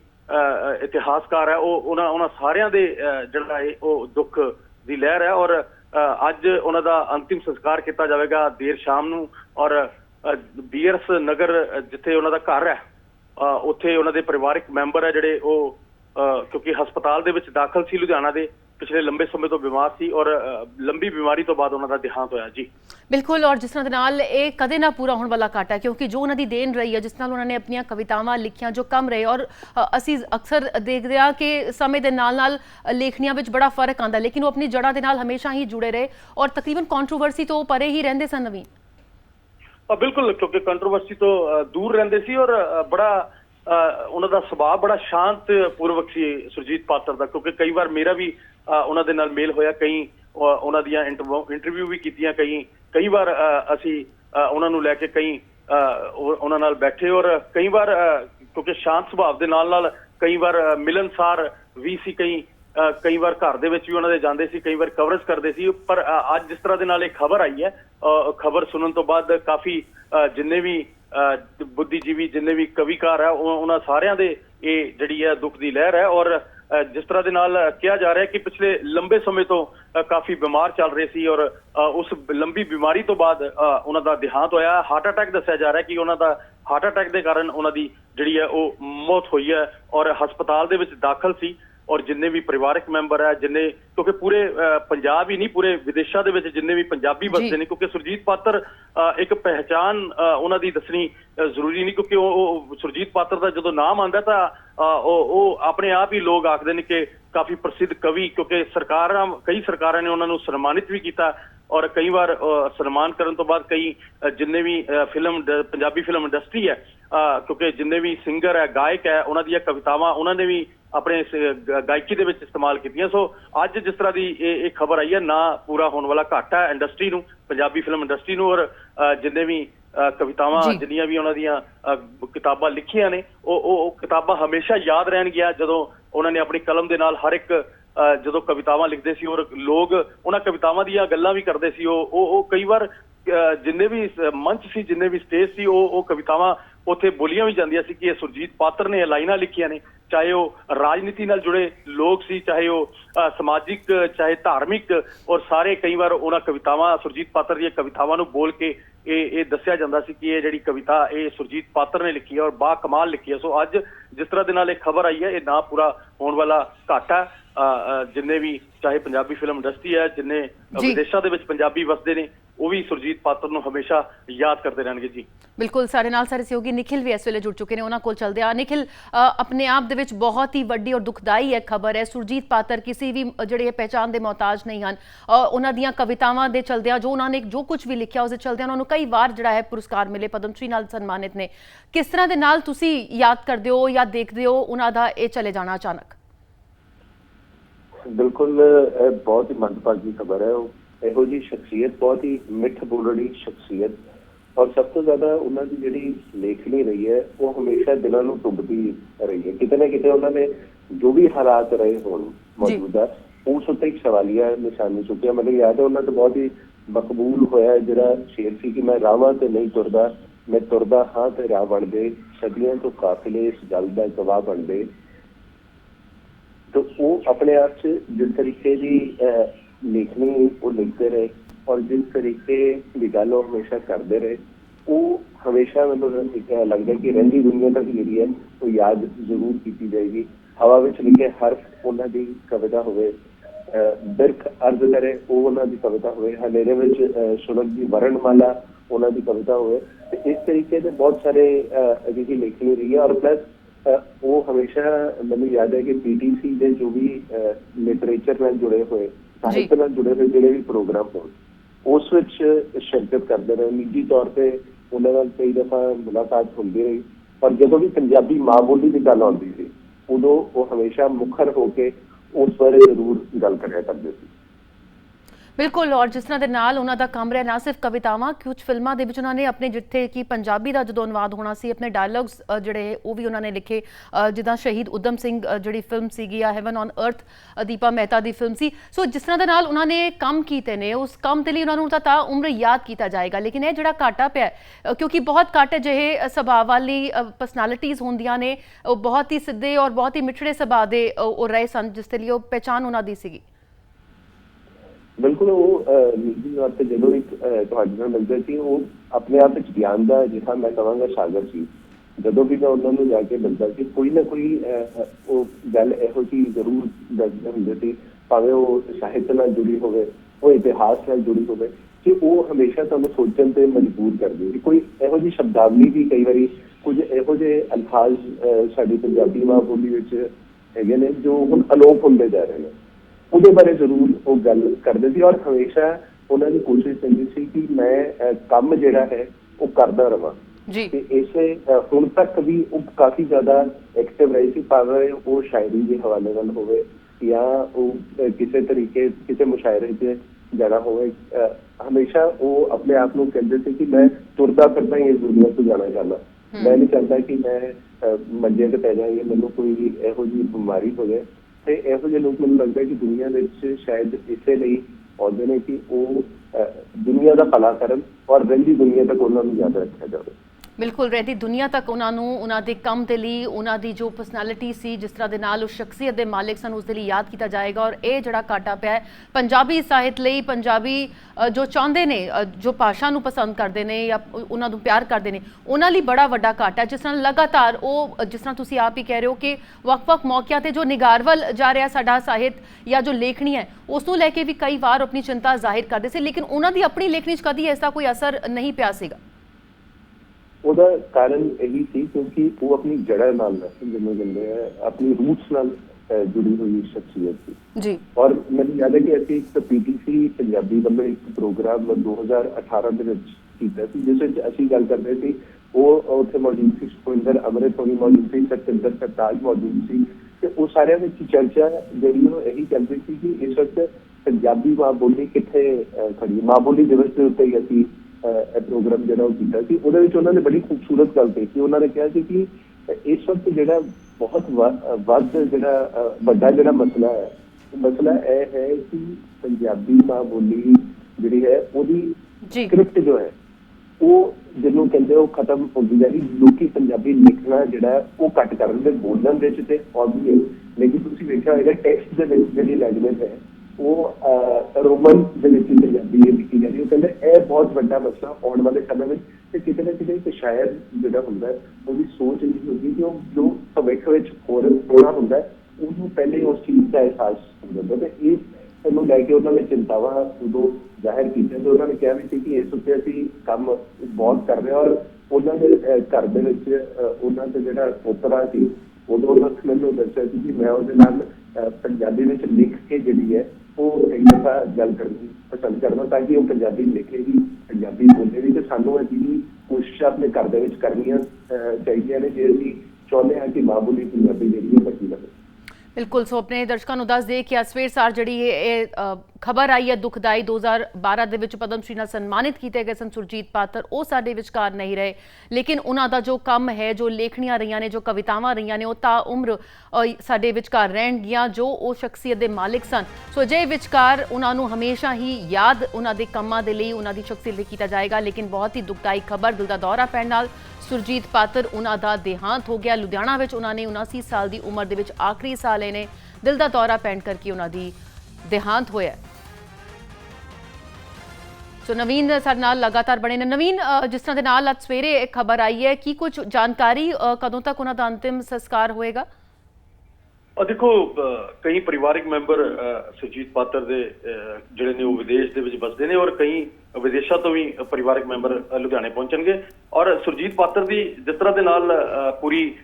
ਇਤਿਹਾਸਕਾਰ ਹੈ ਉਹ ਉਹਨਾਂ ਉਹਨਾਂ ਸਾਰਿਆਂ ਦੇ ਅ, ਜਿਹੜਾ ਹੈ ਉਹ ਦੁੱਖ ਦੀ ਲਹਿਰ ਹੈ ਔਰ ਅ, ਅੱਜ ਉਹਨਾਂ ਦਾ ਅੰਤਿਮ ਸੰਸਕਾਰ ਕੀਤਾ ਜਾਵੇਗਾ ਦੇਰ ਸ਼ਾਮ ਨੂੰ ਔਰ ਬੀਅਰਸ ਨਗਰ ਜਿੱਥੇ ਉਹਨਾਂ ਦਾ ਘਰ ਹੈ ਅ, ਉੱਥੇ ਉਹਨਾਂ ਦੇ ਪਰਿਵਾਰਕ ਮੈਂਬਰ ਹੈ ਜਿਹੜੇ ਉਹ ਅ, ਕਿਉਂਕਿ ਹਸਪਤਾਲ ਦੇ ਵਿੱਚ ਦਾਖਲ ਸੀ ਲੁਧਿਆਣਾ ਦੇ ਪਿਛਲੇ ਲੰਬੇ ਸਮੇਂ ਤੋਂ ਬਿਮਾਰ ਸੀ ਔਰ ਲੰਬੀ ਬਿਮਾਰੀ ਤੋਂ ਬਾਅਦ ਉਹਨਾਂ ਦਾ ਦੇਹਾਂਤ ਹੋਇਆ ਜੀ। ਬਿਲਕੁਲ ਔਰ ਜਿਸ ਤਰ੍ਹਾਂ ਦੇ ਨਾਲ ਇਹ ਕਦੇ ਨਾ ਪੂਰਾ ਹੋਣ ਵਾਲਾ ਹੈ ਕਿਉਂਕਿ ਜੋ ਉਹਨਾਂ ਦੀ ਦੇਣ ਰਹੀ ਹੈ ਜਿਸ ਨਾਲ ਉਹਨਾਂ ਨੇ ਆਪਣੀਆਂ ਕਵਿਤਾਵਾਂ ਲਿਖੀਆਂ ਜੋ ਕਮ ਰਹੇ ਔਰ ਅਸੀਂ ਅਕਸਰ ਦੇਖਦੇ ਹਾਂ ਕਿ ਸਮੇਂ ਦੇ ਨਾਲ ਨਾਲ ਲੇਖਨੀਆਂ ਵਿੱਚ ਬੜਾ ਫ਼ਰਕ ਆਉਂਦਾ ਲੇਕਿਨ ਉਹ ਆਪਣੀ ਜੜ੍ਹਾਂ ਦੇ ਨਾਲ ਹਮੇਸ਼ਾ ਹੀ ਜੁੜੇ ਰਹੇ ਔਰ ਤਕਰੀਬਨ ਕੰਟਰੋਵਰਸੀ ਤੋਂ ਪਰੇ ਹੀ ਰਹਿੰਦੇ ਸਨ ਨਵੀਨ ਆ ਬਿਲਕੁਲ ਕਿਉਂਕਿ ਕੰਟਰੋਵਰਸੀ ਤੋਂ ਦੂਰ ਰਹਿੰਦੇ ਸੀ ਔਰ ਬੜਾ ਉਹਨਾਂ ਦਾ ਸੁਭਾਅ ਬੜਾ ਸ਼ਾਂਤ ਪੂਰਵਕ ਸੀ ਸੁਰਜੀਤ ਪਾਤਰ ਦਾ ਕਿਉਂਕਿ ਕਈ ਵਾਰ ਮੇਰਾ ਵੀ ਉਹਨਾਂ ਦੇ ਨਾਲ ਮੇਲ ਹੋਇਆ ਕਈ ਉਹਨਾਂ ਦੀਆਂ ਇੰਟਰਵਿਊ ਵੀ ਕੀਤੀਆਂ ਕਈ ਕਈ ਵਾਰ ਅਸੀਂ ਅ, ਉਹਨਾਂ ਨੂੰ ਲੈ ਕੇ ਕਈ ਅ, ਉਹਨਾਂ ਨਾਲ ਬੈਠੇ ਔਰ ਕਈ ਵਾਰ ਕਿਉਂਕਿ ਸ਼ਾਂਤ ਸੁਭਾਅ ਦੇ ਨਾਲ ਨਾਲ ਕਈ ਵਾਰ ਅ, ਮਿਲਨਸਾਰ ਵੀ ਸੀ ਕਈ ਅ, ਕਈ ਵਾਰ ਘਰ ਦੇ ਵਿੱਚ ਵੀ ਉਹਨਾਂ ਦੇ ਜਾਂਦੇ ਸੀ ਕਈ ਵਾਰ ਕਵਰੇਜ ਕਰਦੇ ਸੀ ਪਰ ਅੱਜ ਜਿਸ ਤਰ੍ਹਾਂ ਦੇ ਨਾਲ ਇਹ ਖਬਰ ਆਈ ਹੈ ਖਬਰ ਸੁਣਨ ਤੋਂ ਬਾਅਦ ਕਾਫੀ ਅ, ਜਿੰਨੇ ਵੀ ਅ, ਬੁੱਧੀਜੀਵੀ ਜਿੰਨੇ ਵੀ ਕਵੀਕਾਰ ਹੈ ਉਹ- ਉਹਨਾਂ ਸਾਰਿਆਂ ਦੇ ਇਹ ਜਿਹੜੀ ਹੈ ਦੁੱਖ ਦੀ ਲਹਿਰ ਹੈ ਔਰ ਜਿਸ ਤਰ੍ਹਾਂ ਦੇ ਨਾਲ ਕਿਹਾ ਜਾ ਰਿਹਾ ਕਿ ਪਿਛਲੇ ਲੰਬੇ ਸਮੇਂ ਤੋਂ ਕਾਫੀ ਬਿਮਾਰ ਚੱਲ ਰਹੇ ਸੀ ਔਰ ਉਸ ਲੰਬੀ ਬਿਮਾਰੀ ਤੋਂ ਬਾਅਦ ਉਹਨਾਂ ਦਾ ਦੇਹਾਂਤ ਹੋਇਆ। ਹਾਰਟ ਅਟੈਕ ਦੱਸਿਆ ਜਾ ਰਿਹਾ ਕਿ ਉਹਨਾਂ ਦਾ ਹਾਰਟ ਅਟੈਕ ਦੇ ਕਾਰਨ ਉਹਨਾਂ ਦੀ ਜਿਹੜੀ ਹੈ ਉਹ ਮੌਤ ਹੋਈ ਹੈ ਔਰ ਹਸਪਤਾਲ ਦੇ ਵਿੱਚ ਦਾਖਲ ਸੀ। ਔਰ ਜਿੰਨੇ ਵੀ ਪਰਿਵਾਰਕ ਮੈਂਬਰ ਹੈ ਜਿੰਨੇ ਕਿਉਂਕਿ ਪੂਰੇ ਪੰਜਾਬ ਹੀ ਨਹੀਂ ਪੂਰੇ ਵਿਦੇਸ਼ਾਂ ਦੇ ਵਿੱਚ ਜਿੰਨੇ ਵੀ ਪੰਜਾਬੀ ਵਸਦੇ ਨੇ ਕਿਉਂਕਿ ਸੁਰਜੀਤ ਪਾਤਰ ਇੱਕ ਪਹਿਚਾਨ ਉਹਨਾਂ ਦੀ ਦੱਸਣੀ ਜ਼ਰੂਰੀ ਨਹੀਂ ਕਿਉਂਕਿ ਉਹ ਸੁਰਜੀਤ ਪਾਤਰ ਦਾ ਜਦੋਂ ਨਾਮ ਆਉਂਦਾ ਤਾਂ ਉਹ ਆਪਣੇ ਆਪ ਹੀ ਲੋਕ ਆਖਦੇ ਨੇ ਕਿ ਕਾਫੀ ਪ੍ਰਸਿੱਧ ਕਵੀ ਕਿਉਂਕਿ ਸਰਕਾਰਾਂ ਕਈ ਸਰਕਾਰਾਂ ਨੇ ਉਹਨਾਂ ਨੂੰ ਸਨਮਾਨਿਤ ਵੀ ਕੀਤਾ। ਔਰ ਕਈ ਵਾਰ ਸਨਮਾਨ ਕਰਨ ਤੋਂ ਬਾਅਦ ਕਈ ਜਿੰਨੇ ਵੀ ਫਿਲਮ ਪੰਜਾਬੀ ਫਿਲਮ ਇੰਡਸਟਰੀ ਹੈ ਕਿਉਂਕਿ ਜਿੰਨੇ ਵੀ ਸਿੰਗਰ ਹੈ ਗਾਇਕ ਹੈ ਉਹਨਾਂ ਦੀਆਂ ਕਵਿਤਾਵਾਂ ਉਹਨਾਂ ਨੇ ਵੀ ਆਪਣੇ ਗਾਇਕੀ ਦੇ ਵਿੱਚ ਇਸਤੇਮਾਲ ਕੀਤੀਆਂ ਸੋ ਅੱਜ ਜਿਸ ਤਰ੍ਹਾਂ ਦੀ ਇਹ ਇਹ ਖਬਰ ਆਈ ਹੈ ਨਾ ਪੂਰਾ ਹੋਣ ਵਾਲਾ ਘਾਟਾ ਹੈ ਇੰਡਸਟਰੀ ਨੂੰ ਪੰਜਾਬੀ ਫਿਲਮ ਇੰਡਸਟਰੀ ਨੂੰ ਔਰ ਜਿੰਨੇ ਵੀ ਕਵਿਤਾਵਾਂ। ਜਿੰਨੀਆਂ ਵੀ ਉਹਨਾਂ ਦੀਆਂ ਕਿਤਾਬਾਂ ਲਿਖੀਆਂ ਨੇ ਉਹ ਉਹ ਕਿਤਾਬਾਂ ਹਮੇਸ਼ਾ ਯਾਦ ਰਹਿਣਗੀਆਂ ਜਦੋਂ ਉਹਨਾਂ ਨੇ ਆਪਣੀ ਕਲਮ ਦੇ ਨਾਲ ਹਰ ਇੱਕ ਜਦੋਂ ਕਵਿਤਾਵਾਂ ਲਿਖਦੇ ਸੀ ਔਰ ਲੋਕ ਉਹਨਾਂ ਕਵਿਤਾਵਾਂ ਦੀਆਂ ਗੱਲਾਂ ਵੀ ਕਰਦੇ ਸੀ ਉਹ ਉਹ ਉਹ ਕਈ ਵਾਰ ਜਿੰਨੇ ਵੀ ਮੰਚ ਸੀ ਜਿੰਨੇ ਵੀ ਸਟੇਜ ਸੀ ਉਹ ਉਹ ਕਵਿਤਾਵਾਂ ਉੱਥੇ ਬੋਲੀਆਂ ਵੀ ਜਾਂਦੀਆਂ ਸੀ ਕਿ ਇਹ ਸੁਰਜੀਤ ਪਾਤਰ ਨੇ ਇਹ ਲਾਈਨਾਂ ਲਿਖੀਆਂ ਨੇ। ਚਾਹੇ ਉਹ ਰਾਜਨੀਤੀ ਨਾਲ ਜੁੜੇ ਲੋਕ ਸੀ ਚਾਹੇ ਉਹ ਸਮਾਜਿਕ ਚਾਹੇ ਧਾਰਮਿਕ ਔਰ ਸਾਰੇ ਕਈ ਵਾਰ ਉਹਨਾਂ ਕਵਿਤਾਵਾਂ ਸੁਰਜੀਤ ਪਾਤਰ ਦੀਆਂ ਕਵਿਤਾਵਾਂ ਨੂੰ ਬੋਲ ਕੇ ਇਹ ਇਹ ਦੱਸਿਆ ਜਾਂਦਾ ਸੀ ਕਿ ਇਹ ਜਿਹੜੀ ਕਵਿਤਾ ਇਹ ਸੁਰਜੀਤ ਪਾਤਰ ਨੇ ਲਿਖੀ ਹੈ ਔਰ ਬਾ ਕਮਾਲ ਲਿਖੀ ਹੈ। ਸੋ ਅੱਜ ਜਿਸ ਤਰ੍ਹਾਂ ਦੇ ਨਾਲ ਇਹ ਖਬਰ ਆਈ ਹੈ ਇਹ ਨਾ ਪੂਰਾ ਹੋਣ ਵਾਲਾ ਘਾਟਾ ਅ, ਜਿੰਨੇ ਵੀ ਚਾਹੇ ਪੰਜਾਬੀ ਫਿਲਮ ਇੰਡਸਟਰੀ ਹੈ ਜਿੰਨੇ। ਵਿਦੇਸ਼ਾਂ ਦੇ ਵਿੱਚ ਪੰਜਾਬੀ ਵਸਦੇ ਨੇ ਉਹ ਵੀ ਸੁਰਜੀਤ ਪਾਤਰ ਨੂੰ ਹਮੇਸ਼ਾ ਯਾਦ ਕਰਦੇ ਰਹਿਣਗੇ ਜੀ। ਬਿਲਕੁਲ ਸਾਡੇ ਨਾਲ ਸਾਰੇ ਸਹਿਯੋਗੀ ਨਿਖਿਲ ਵੀ ਇਸ ਵੇਲੇ ਜੁੜ ਚੁੱਕੇ ਨੇ ਉਹਨਾਂ ਕੋਲ ਚਲਦੇ ਆ ਅ, ਆਪਣੇ ਆਪ ਦੇ ਵਿੱਚ ਬਹੁਤ ਹੀ ਵੱਡੀ ਔਰ ਦੁਖਦਾਈ ਹੈ ਖਬਰ ਹੈ। ਸੁਰਜੀਤ ਪਾਤਰ ਕਿਸੇ ਵੀ ਜਿਹੜੇ ਇਹ ਪਹਿਚਾਨ ਦੇ ਮੁਹਤਾਜ ਨਹੀਂ ਹਨ। ਉਹਨਾਂ ਦੀਆਂ ਕਵਿਤਾਵਾਂ ਦੇ ਚਲਦਿਆਂ ਜੋ ਉਹਨਾਂ ਨੇ ਜੋ ਕੁਝ ਵੀ ਲਿਖਿਆ ਉਸ ਦੇ ਚਲਦਿਆਂ ਉਹਨਾਂ ਨੂੰ ਕਈ ਵਾਰ ਜਿਹੜਾ ਹੈ ਪੁਰਸਕਾਰ ਮਿਲੇ ਪਦਮ ਸ਼੍ਰੀ ਨਾਲ ਸਨਮਾਨਿਤ ਨੇ। ਕਿਸ ਤਰ੍ਹਾਂ ਦੇ ਨਾਲ ਤੁਸੀਂ ਯਾਦ ਕਰਦੇ ਹੋ ਜਾਂ ਦੇਖਦੇ ਹੋ ਉਹਨਾਂ ਦਾ ਇਹ ਚਲੇ ਜਾਣਾ ਅਚਾਨਕ? ਬਿਲਕੁਲ ਇਹ ਬਹੁਤ ਹੀ ਮੰਦਭਾਗੀ ਖਬਰ ਹੈ। ਉਹ ਇਹੋ ਜੀ ਸ਼ਖਸੀਅਤ ਬਹੁਤ ਹੀ ਮਿੱਠ ਬੋਲੜੀ ਸ਼ਖਸੀਅਤ। ਔਰ ਸਭ ਤੋਂ ਜ਼ਿਆਦਾ ਉਹਨਾਂ ਦੀ ਜਿਹੜੀ ਲੇਖਣੀ ਰਹੀ ਹੈ ਉਹ ਹਮੇਸ਼ਾ ਦਿਲਾਂ ਨੂੰ ਟੁੰਬਦੀ ਰਹੀ ਹੈ। ਕਿਤੇ ਨਾ ਕਿਤੇ ਉਹਨਾਂ ਨੇ ਜੋ ਵੀ ਹਾਲਾਤ ਰਹੇ ਹੋਣ ਮੌਜੂਦਾ ਉਸ ਉੱਤੇ ਇੱਕ ਸਵਾਲੀਆ ਨਿਸ਼ਾਨੀ ਚੁੱਕਿਆ। ਮੈਨੂੰ ਯਾਦ ਹੈ ਉਹਨਾਂ ਤੋਂ ਬਹੁਤ ਹੀ ਮਕਬੂਲ ਹੋਇਆ ਜਿਹੜਾ ਸ਼ੇਰ ਸੀ ਕਿ ਮੈਂ ਰਾਵਾਂ ਤੇ ਨਹੀਂ ਤੁਰਦਾ ਮੈਂ ਤੁਰਦਾ ਹਾਂ ਤੇ ਰਾਹ ਬਣਦੇ ਸਦੀਆਂ ਤੋਂ ਕਾਫਿਲੇ ਇਸ ਗੱਲ ਦਾ ਗਵਾਹ ਬਣਦੇ। तो वो अपने आप से जिस तरीके की अह, लेखनी वो लिखते रहे और जिस तरीके की गल वो हमेशा करते रहे वो हमेशा मतलब एक लगता है कि रही दुनिया तक जी है वो याद जरूर की जाएगी हवा ਵਿੱਚ ਲਿਖੇ ਹਰਫ ਉਹਨਾਂ ਦੀ ਕਵਿਤਾ ਹੋਵੇ ਅਹ ਬਿਰਖ ਅਰਜ਼ ਕਰੇ ਉਹ ਉਹਨਾਂ ਦੀ ਕਵਿਤਾ ਹੋਵੇ ਹਨੇਰੇ ਵਿੱਚ ਅਹ ਸੁਲਗ ਦੀ ਵਰਣਮਾਲਾ ਉਹਨਾਂ ਦੀ ਕਵਿਤਾ ਹੋਵੇ ਤੇ ਇਸ ਤਰੀਕੇ ਦੇ ਬਹੁਤ ਸਾਰੇ ਅਹ ਅਜਿਹੀ ਲੇਖਣੀ ਰਹੀ ਹੈ ਔਰ ਪਲੱਸ ਉਹ ਹਮੇਸ਼ਾ ਮੈਨੂੰ ਯਾਦ ਹੈ ਕਿ ਪੀਟੀਸੀ ਦੇ ਜੋ ਵੀ ਲਿਟਰੇਚਰ ਨਾਲ ਜੁੜੇ ਹੋਏ ਸਾਹਿਤ ਨਾਲ ਜੁੜੇ ਹੋਏ ਜਿਹੜੇ ਵੀ ਪ੍ਰੋਗਰਾਮ ਹੋਣ ਉਸ ਵਿੱਚ ਸ਼ਿਰਕਤ ਕਰਦੇ ਰਹੇ। ਨਿੱਜੀ ਤੌਰ ਤੇ ਉਹਨਾਂ ਨਾਲ ਕਈ ਦਫਾ ਮੁਲਾਕਾਤ ਹੁੰਦੀ ਰਹੀ। ਪਰ ਜਦੋਂ ਵੀ ਪੰਜਾਬੀ ਮਾਂ ਬੋਲੀ ਦੀ ਗੱਲ ਆਉਂਦੀ ਸੀ ਉਦੋਂ ਉਹ ਹਮੇਸ਼ਾ ਮੁਖਰ ਹੋ ਕੇ ਉਸ ਬਾਰੇ ਜ਼ਰੂਰ ਗੱਲ ਕਰਿਆ ਕਰਦੇ ਸੀ। ਬਿਲਕੁਲ, ਔਰ ਜਿਸ ਤਰ੍ਹਾਂ ਦੇ ਨਾਲ ਉਹਨਾਂ ਦਾ ਕੰਮ ਰਿਹਾ, ਨਾ ਸਿਰਫ ਕਵਿਤਾਵਾਂ ਕੁਝ ਫਿਲਮਾਂ ਦੇ ਵਿੱਚ ਉਹਨਾਂ ਨੇ ਆਪਣੇ ਜਿੱਥੇ ਕਿ ਪੰਜਾਬੀ ਦਾ ਜਦੋਂ ਅਨੁਵਾਦ ਹੋਣਾ ਸੀ, ਆਪਣੇ ਡਾਇਲੌਗਸ ਜਿਹੜੇ ਉਹ ਵੀ ਉਹਨਾਂ ਨੇ ਲਿਖੇ ਜਿੱਦਾਂ ਸ਼ਹੀਦ ਉਦਮ ਸਿੰਘ ਜਿਹੜੀ ਫਿਲਮ ਸੀਗੀ, ਆ heaven on earth Deepa Mehta the film ਸੀ। ਸੋ ਜਿਸ ਤਰ੍ਹਾਂ ਦੇ ਨਾਲ ਉਹਨਾਂ ਨੇ ਕੰਮ ਕੀਤੇ ਨੇ, ਉਸ ਕੰਮ ਦੇ ਲਈ ਉਹਨਾਂ ਨੂੰ ਤਾਂ ਤਾਂ ਉਮਰ ਯਾਦ ਕੀਤਾ ਜਾਏਗਾ, ਲੇਕਿਨ ਇਹ ਜਿਹੜਾ ਘਾਟਾ ਪਿਆ ਕਿਉਂਕਿ ਬਹੁਤ ਘੱਟ ਜਿਹੇ ਸੁਭਾਅ ਵਾਲੀ ਪਰਸਨੈਲਿਟੀਜ਼ ਹੁੰਦੀਆਂ ਨੇ, ਉਹ ਬਹੁਤ ਹੀ ਸਿੱਧੇ ਔਰ ਬਹੁਤ ਹੀ ਮਿੱਠੜੇ ਸੁਭਾਅ ਦੇ ਉਹ ਰਹੇ ਸਨ, ਜਿਸ ਦੇ ਲਈ ਉਹ ਪਹਿਚਾਨ ਉਹਨਾਂ ਦੀ ਸੀਗੀ। ਬਿਲਕੁਲ ਉਹ ਨਿੱਜੀ ਤੌਰ ਤੇ ਜਦੋਂ ਇੱਕ ਤੁਹਾਡੇ ਨਾਲ ਮਿਲਦੇ ਸੀ ਉਹ ਆਪਣੇ ਆਪ ਵਿੱਚ ਗਿਆਨ ਦਾ ਜਿਹਾ ਮੈਂ ਕਹਾਂਗਾ ਸਾਗਰ ਸੀ। ਜਦੋਂ ਵੀ ਮੈਂ ਉਹਨਾਂ ਨੂੰ ਜਾ ਕੇ ਮਿਲਦਾ ਸੀ ਕੋਈ ਨਾ ਕੋਈ ਉਹ ਗੱਲ ਇਹੋ ਜਿਹੀ ਜ਼ਰੂਰ ਦੱਸਦੇ ਹੁੰਦੇ ਸੀ ਭਾਵੇਂ ਉਹ ਸਾਹਿਤ ਨਾਲ ਜੁੜੀ ਹੋਵੇ ਉਹ ਇਤਿਹਾਸ ਨਾਲ ਜੁੜੀ ਹੋਵੇ ਕਿ ਉਹ ਹਮੇਸ਼ਾ ਤੁਹਾਨੂੰ ਸੋਚਣ ਤੇ ਮਜਬੂਰ ਕਰਦੀ ਸੀ। ਕੋਈ ਇਹੋ ਜਿਹੀ ਸ਼ਬਦਾਵਲੀ ਵੀ ਕਈ ਵਾਰੀ ਕੁਝ ਇਹੋ ਜਿਹੇ ਅਲਫਾਜ਼ ਅਹ, ਸਾਡੀ ਪੰਜਾਬੀ ਮਾਂ ਬੋਲੀ ਵਿੱਚ ਹੈਗੇ ਨੇ ਜੋ ਹੁਣ ਅਲੋਪ ਹੁੰਦੇ ਜਾ ਰਹੇ ਨੇ। ਉਹਦੇ ਬਾਰੇ ਜ਼ਰੂਰ ਉਹ ਗੱਲ ਕਰਦੇ ਸੀ ਔਰ ਹਮੇਸ਼ਾ ਉਹਨਾਂ ਦੀ ਕੋਸ਼ਿਸ਼ ਹੁੰਦੀ ਸੀ ਕਿ ਮੈਂ ਕੰਮ ਜਿਹੜਾ ਹੈ ਉਹ ਕਰਦਾ ਰਵਾਂ। ਜੀ। ਤੇ ਇਸੇ ਹੁਣ ਤੱਕ ਵੀ ਉਹ ਕਾਫੀ ਜ਼ਿਆਦਾ ਐਕਟਿਵ ਰਹੀ ਸੀ ਭਾਵੇਂ ਉਹ ਸ਼ਾਇਰੀ ਦੇ ਹਵਾਲੇ ਨਾਲ ਹੋਵੇ ਜਾਂ ਉਹ ਕਿਸੇ ਤਰੀਕੇ ਕਿਸੇ ਮੁਸ਼ਾਇਰੇ 'ਚ ਜਾਣਾ ਹੋਵੇ ਹਮੇਸ਼ਾ ਉਹ ਆਪਣੇ ਆਪ ਨੂੰ ਕਹਿੰਦੇ ਸੀ ਕਿ ਮੈਂ ਤੁਰਦਾ ਫਿਰਦਾ ਹੀ ਇਸ ਦੁਨੀਆ ਤੋਂ ਜਾਣਾ ਚਾਹੁੰਦਾ। ਮੈਂ ਨਹੀਂ ਚਾਹੁੰਦਾ ਕਿ ਮੈਂ ਮੰਜੇ ਤੇ ਪੈ ਜਾਈਏ ਮੈਨੂੰ ਕੋਈ ਇਹੋ ਜਿਹੀ ਬਿਮਾਰੀ ਹੋਵੇ। ਤੇ ਇਹੋ ਜਿਹੇ ਲੋਕ ਮੈਨੂੰ ਲੱਗਦਾ ਕਿ ਦੁਨੀਆ ਵਿੱਚ ਸ਼ਾਇਦ ਇਸੇ ਲਈ ਆਉਂਦੇ ਨੇ ਕਿ ਉਹ ਅਹ, ਦੁਨੀਆ ਦਾ ਭਲਾ ਕਰਨ ਔਰ ਰਹਿੰਦੀ ਦੁਨੀਆ ਤੱਕ ਉਹਨਾਂ ਨੂੰ ਯਾਦ ਰੱਖਿਆ ਜਾਵੇ। ਬਿਲਕੁਲ ਰਹਿੰਦੀ ਦੁਨੀਆ ਤੱਕ ਉਹਨਾਂ ਨੂੰ, ਉਹਨਾਂ ਦੇ ਕੰਮ ਦੇ ਲਈ, ਉਹਨਾਂ ਦੀ ਜੋ ਪਰਸਨੈਲਿਟੀ ਸੀ, ਜਿਸ ਤਰ੍ਹਾਂ ਦੇ ਨਾਲ ਉਹ ਸ਼ਖਸੀਅਤ ਦੇ ਮਾਲਿਕ ਸਨ, ਉਸ ਦੇ ਲਈ ਯਾਦ ਕੀਤਾ ਜਾਏਗਾ। ਔਰ ਇਹ ਜਿਹੜਾ ਕਾਟਾ ਪਿਆ ਹੈ, ਪੰਜਾਬੀ ਸਾਹਿਤ ਲਈ ਪੰਜਾਬੀ ਜੋ ਚਾਹੁੰਦੇ ਨੇ ਜੋ ਭਾਸ਼ਾ ਨੂੰ ਪਸੰਦ ਕਰਦੇ ਨੇ ਜਾਂ ਉਹਨਾਂ ਨੂੰ ਪਿਆਰ ਕਰਦੇ ਨੇ, ਉਹਨਾਂ ਲਈ ਬੜਾ ਵੱਡਾ ਕਾਟਾ ਜਿਸ ਤਰ੍ਹਾਂ ਲਗਾਤਾਰ ਉਹ ਜਿਸ ਤਰ੍ਹਾਂ ਤੁਸੀਂ ਆਪ ਹੀ ਕਹਿ ਰਹੇ ਹੋ ਕਿ ਵੱਖ-ਵੱਖ ਮੌਕਿਆਂ ਤੇ ਜੋ ਨਿਗਾਰਵਲ ਜਾ ਰਿਹਾ ਸਾਡਾ ਸਾਹਿਤ ਜਾਂ ਜੋ ਲੇਖਣੀ ਹੈ, ਉਸ ਨੂੰ ਲੈ ਕੇ ਵੀ ਕਈ ਵਾਰ ਆਪਣੀ ਚਿੰਤਾ ਜ਼ਾਹਿਰ ਕਰਦੇ ਸੀ, ਲੇਕਿਨ ਉਹਨਾਂ ਦੀ ਆਪਣੀ ਲੇਖਣੀ 'ਚ ਕਦੀ ਐਸਾ ਕੋਈ ਅਸਰ ਨਹੀਂ ਪਿਆ ਸੀਗਾ। ਉਹਦਾ ਕਾਰਨ ਇਹੀ ਸੀ ਕਿਉਂਕਿ ਉਹ ਆਪਣੀ ਜੜ੍ਹਾਂ ਨਾਲ ਜਿਹਨੂੰ ਕਹਿੰਦੇ ਆ ਆਪਣੀ ਰੂਟਸ ਨਾਲ ਜੁੜੀ ਹੋਈ ਸ਼ਖਸੀਅਤ ਸੀ ਜੀ ਔਰ ਮੈਨੂੰ ਯਾਦ ਹੈ ਕਿ ਅਸੀਂ ਇੱਕ ਪੀਟੀਸੀ ਪੰਜਾਬੀ ਵੱਲੋਂ ਇੱਕ ਪ੍ਰੋਗਰਾਮ 2018 ਦੇ ਵਿੱਚ ਕੀਤਾ ਸੀ ਜਿਸ ਵਿੱਚ ਅਸੀਂ ਗੱਲ ਕਰਦੇ ਸੀ ਉਹ ਉੱਥੇ ਮੌਜੂਦ ਸੀ ਸੁਖਵਿੰਦਰ ਅਮਰਿਤ ਹੋਣੀ ਮੌਜੂਦ ਸੀ ਸਤਿੰਦਰ ਸਰਤਾਜ ਮੌਜੂਦ ਸੀ ਤੇ ਉਹ ਸਾਰਿਆਂ ਵਿੱਚ ਚਰਚਾ ਜਿਹੜੀ ਉਹ ਇਹੀ ਚੱਲਦੀ ਸੀ ਕਿ ਇਸ ਵਕਤ ਪੰਜਾਬੀ ਮਾਂ ਬੋਲੀ ਕਿੱਥੇ ਖੜੀ। ਮਾਂ ਬੋਲੀ ਦਿਵਸ ਦੇ ਉੱਤੇ ਹੀ ਅਸੀਂ ਇਹ ਪ੍ਰੋਗਰਾਮ ਜਿਹੜਾ ਉਹ ਕੀਤਾ ਸੀ ਉਹਦੇ ਵਿੱਚ ਉਹਨਾਂ ਨੇ ਬੜੀ ਖੂਬਸੂਰਤ ਗੱਲ ਕਹੀ ਉਹਨਾਂ ਨੇ ਕਿਹਾ ਸੀ ਕਿ ਇਸ ਵਕਤ ਜਿਹੜਾ ਬਹੁਤ ਵੱਧ ਜਿਹੜਾ ਵੱਡਾ ਜਿਹੜਾ ਮਸਲਾ ਹੈ ਮਸਲਾ ਇਹ ਹੈ ਕਿ ਪੰਜਾਬੀ ਮਾਂ ਬੋਲੀ ਜਿਹੜੀ ਹੈ ਉਹਦੀ ਸਕ੍ਰਿਪਟ ਜੋ ਹੈ ਉਹ ਜਿਹਨੂੰ ਕਹਿੰਦੇ ਉਹ ਖਤਮ ਹੁੰਦੀ ਜਾ ਰਹੀ ਲੋਕੀ ਪੰਜਾਬੀ ਲਿਖਣਾ ਜਿਹੜਾ ਉਹ ਘੱਟ ਕਰਨ ਦੇ ਬੋਲਣ ਦੇ ਵਿੱਚ ਤੇ ਹੈ। ਲੇਕਿਨ ਤੁਸੀਂ ਵੇਖਿਆ ਹੋਵੇਗਾ ਟੈਕਸਟ ਦੇ ਵਿੱਚ ਜਿਹੜੀ ਲੈਂਗੁਏਜ ਹੈ ਉਹ ਰੋਮਨ ਦੇ ਵਿੱਚ ਹੀ ਪੰਜਾਬੀ ਹੈ, ਲਿਖੀ ਜਾਂਦੀ ਹੈ। ਉਹ ਕਹਿੰਦੇ, ਇਹ ਬਹੁਤ ਵੱਡਾ ਮਸਲਾ ਆਉਣ ਵਾਲੇ ਸਮੇਂ ਵਿੱਚ। ਤੇ ਕਿਤੇ ਨਾ ਕਿਤੇ ਇੱਕ ਸ਼ਾਇਰ ਜਿਹੜਾ ਹੁੰਦਾ ਉਹਦੀ ਸੋਚ ਇਹ ਹੁੰਦੀ ਕਿ ਉਹ ਜੋ ਭਵਿੱਖ ਵਿੱਚ ਹੋਰ ਹੋਣਾ ਹੁੰਦਾ ਉਹਨੂੰ ਪਹਿਲੇ ਉਸ ਚੀਜ਼ ਦਾ ਅਹਿਸਾਸ ਹੋ। ਤੇ ਇਹ ਇਹਨੂੰ ਲੈ ਕੇ ਉਹਨਾਂ ਨੇ ਚਿੰਤਾਵਾਂ ਉਦੋਂ ਜ਼ਾਹਿਰ ਕੀਤੀਆਂ ਤੇ ਉਹਨਾਂ ਨੇ ਕਿਹਾ ਵੀ ਸੀ ਕਿ ਇਸ ਉੱਤੇ ਅਸੀਂ ਕੰਮ ਬਹੁਤ ਕਰ ਰਹੇ ਔਰ ਉਹਨਾਂ ਦੇ ਘਰ ਦੇ ਵਿੱਚ ਉਹਨਾਂ ਦੇ ਜਿਹੜਾ ਪੋਤਰਾ ਸੀ ਉਦੋਂ ਉਹਨਾਂ ਨੇ ਮੈਨੂੰ ਦੱਸਿਆ ਸੀ ਕਿ ਮੈਂ ਉਹਦੇ ਨਾਲ ਪੰਜਾਬੀ ਵਿੱਚ ਲਿਖ ਕੇ ਜਿਹੜੀ ਹੈ ਉਹ ਇੰਨਾ ਦਫਾ ਗੱਲ ਕਰਨੀ ਪਸੰਦ ਕਰਦਾ ਤਾਂ ਕਿ ਉਹ ਪੰਜਾਬੀ ਲਿਖੇਗੀ ਪੰਜਾਬੀ ਬੋਲੇਗੀ ਤੇ ਸਾਨੂੰ ਇਹ ਵੀ ਕੋਸ਼ਿਸ਼ ਆਪਣੇ ਘਰ ਦੇ ਵਿੱਚ ਕਰਨੀਆਂ ਅਹ, ਚਾਹੀਦੀਆਂ ਨੇ ਜੇ ਅਸੀਂ ਚਾਹੁੰਦੇ ਹਾਂ ਕਿ ਮਾਂ ਬੋਲੀ ਪੰਜਾਬੀ ਜਿਹੜੀ ਹੈ ਬਚੀ ਰਹੇ ਬਿਲਕੁਲ ਸੋ ਆਪਣੇ ਦਰਸ਼ਕਾਂ ਨੂੰ ਦੱਸ ਦੇ ਕਿ ਅਸਵੇਰ ਸਾਰ ਜਿਹੜੀ ਇਹ- ਇਹ ਖਬਰ ਆਈ ਹੈ ਦੁਖਦਾਈ 2012 ਦੇ ਵਿੱਚ ਪਦਮ ਸ਼੍ਰੀ ਨਾਲ ਸਨਮਾਨਿਤ ਕੀਤੇ ਗਏ ਸਨ ਸੁਰਜੀਤ ਪਾਤਰ, ਉਹ ਸਾਡੇ ਵਿਚਕਾਰ ਨਹੀਂ ਰਹੇ। ਲੇਕਿਨ ਉਹਨਾਂ ਦਾ ਜੋ ਕੰਮ ਹੈ, ਜੋ ਲੇਖਣੀਆਂ ਰਹੀਆਂ ਨੇ, ਜੋ ਕਵਿਤਾਵਾਂ ਰਹੀਆਂ ਨੇ, ਉਹ ਤਾਂ ਉਮਰ ਸਾਡੇ ਵਿਚਕਾਰ ਰਹਿਣਗੀਆਂ, ਜੋ ਉਹ ਸ਼ਖਸੀਅਤ ਦੇ ਮਾਲਿਕ ਸਨ। ਸੋ ਜੇ ਵਿਚਕਾਰ ਉਹਨਾਂ ਨੂੰ ਹਮੇਸ਼ਾ ਹੀ ਯਾਦ ਉਹਨਾਂ ਦੇ ਕੰਮਾਂ ਦੇ ਲਈ, ਉਹਨਾਂ ਦੀ ਸ਼ਖਸੀਅਤ ਲਈ ਕੀਤਾ ਜਾਏਗਾ। ਲੇਕਿਨ ਬਹੁਤ ਹੀ ਦੁਖਦਾਈ ਖਬਰ, ਦਿਲ ਦਾ ਦੌਰਾ ਪੈਣ ਨਾਲ ਸੁਰਜੀਤ ਪਾਤਰ ਉਹਨਾਂ ਦਾ ਦੇਹਾਂਤ ਹੋ ਗਿਆ। ਲੁਧਿਆਣਾ ਵਿੱਚ ਉਹਨਾਂ ਨੇ 79 ਸਾਲ ਦੀ ਉਮਰ ਦੇ ਵਿੱਚ ਆਖਰੀ ਸਾਹ ਲਏ ਨੇ ਦਿਲ ਦਾ ਦੌਰਾ ਪੈਣ ਕਰਕੇ ਉਹਨਾਂ ਦੀ ਦੇਹਾਂਤ ਹੋਇਆ। ਸੋ ਨਵੀਨ ਸਾਡੇ ਨਾਲ ਲਗਾਤਾਰ ਬਣੇ ਨੇ। ਨਵੀਨ ਜਿਸ ਤਰ੍ਹਾਂ ਦੇ ਨਾਲ ਅੱਜ ਸਵੇਰੇ ਇੱਕ ਖਬਰ ਆਈ ਹੈ, ਕੀ ਕੁਝ ਜਾਣਕਾਰੀ ਕਦੋਂ ਤੱਕ ਉਹਨਾਂ ਦਾ ਅੰਤਿਮ ਸੰਸਕਾਰ ਹੋਏਗਾ? ਆ ਦੇਖੋ ਕਈ ਪਰਿਵਾਰਕ ਮੈਂਬਰ ਅਹ ਸੁਰਜੀਤ ਪਾਤਰ ਦੇ ਜਿਹੜੇ ਨੇ ਉਹ ਵਿਦੇਸ਼ ਦੇ ਵਿੱਚ ਵਸਦੇ ਨੇ ਔਰ ਕਈ ਵਿਦੇਸ਼ਾਂ ਤੋਂ ਵੀ ਪਰਿਵਾਰਕ ਮੈਂਬਰ ਲੁਧਿਆਣੇ ਪਹੁੰਚਣਗੇ। ਔਰ ਸੁਰਜੀਤ ਪਾਤਰ ਦੀ ਜਿਸ ਤਰ੍ਹਾਂ ਦੇ ਨਾਲ ਪੂਰੀ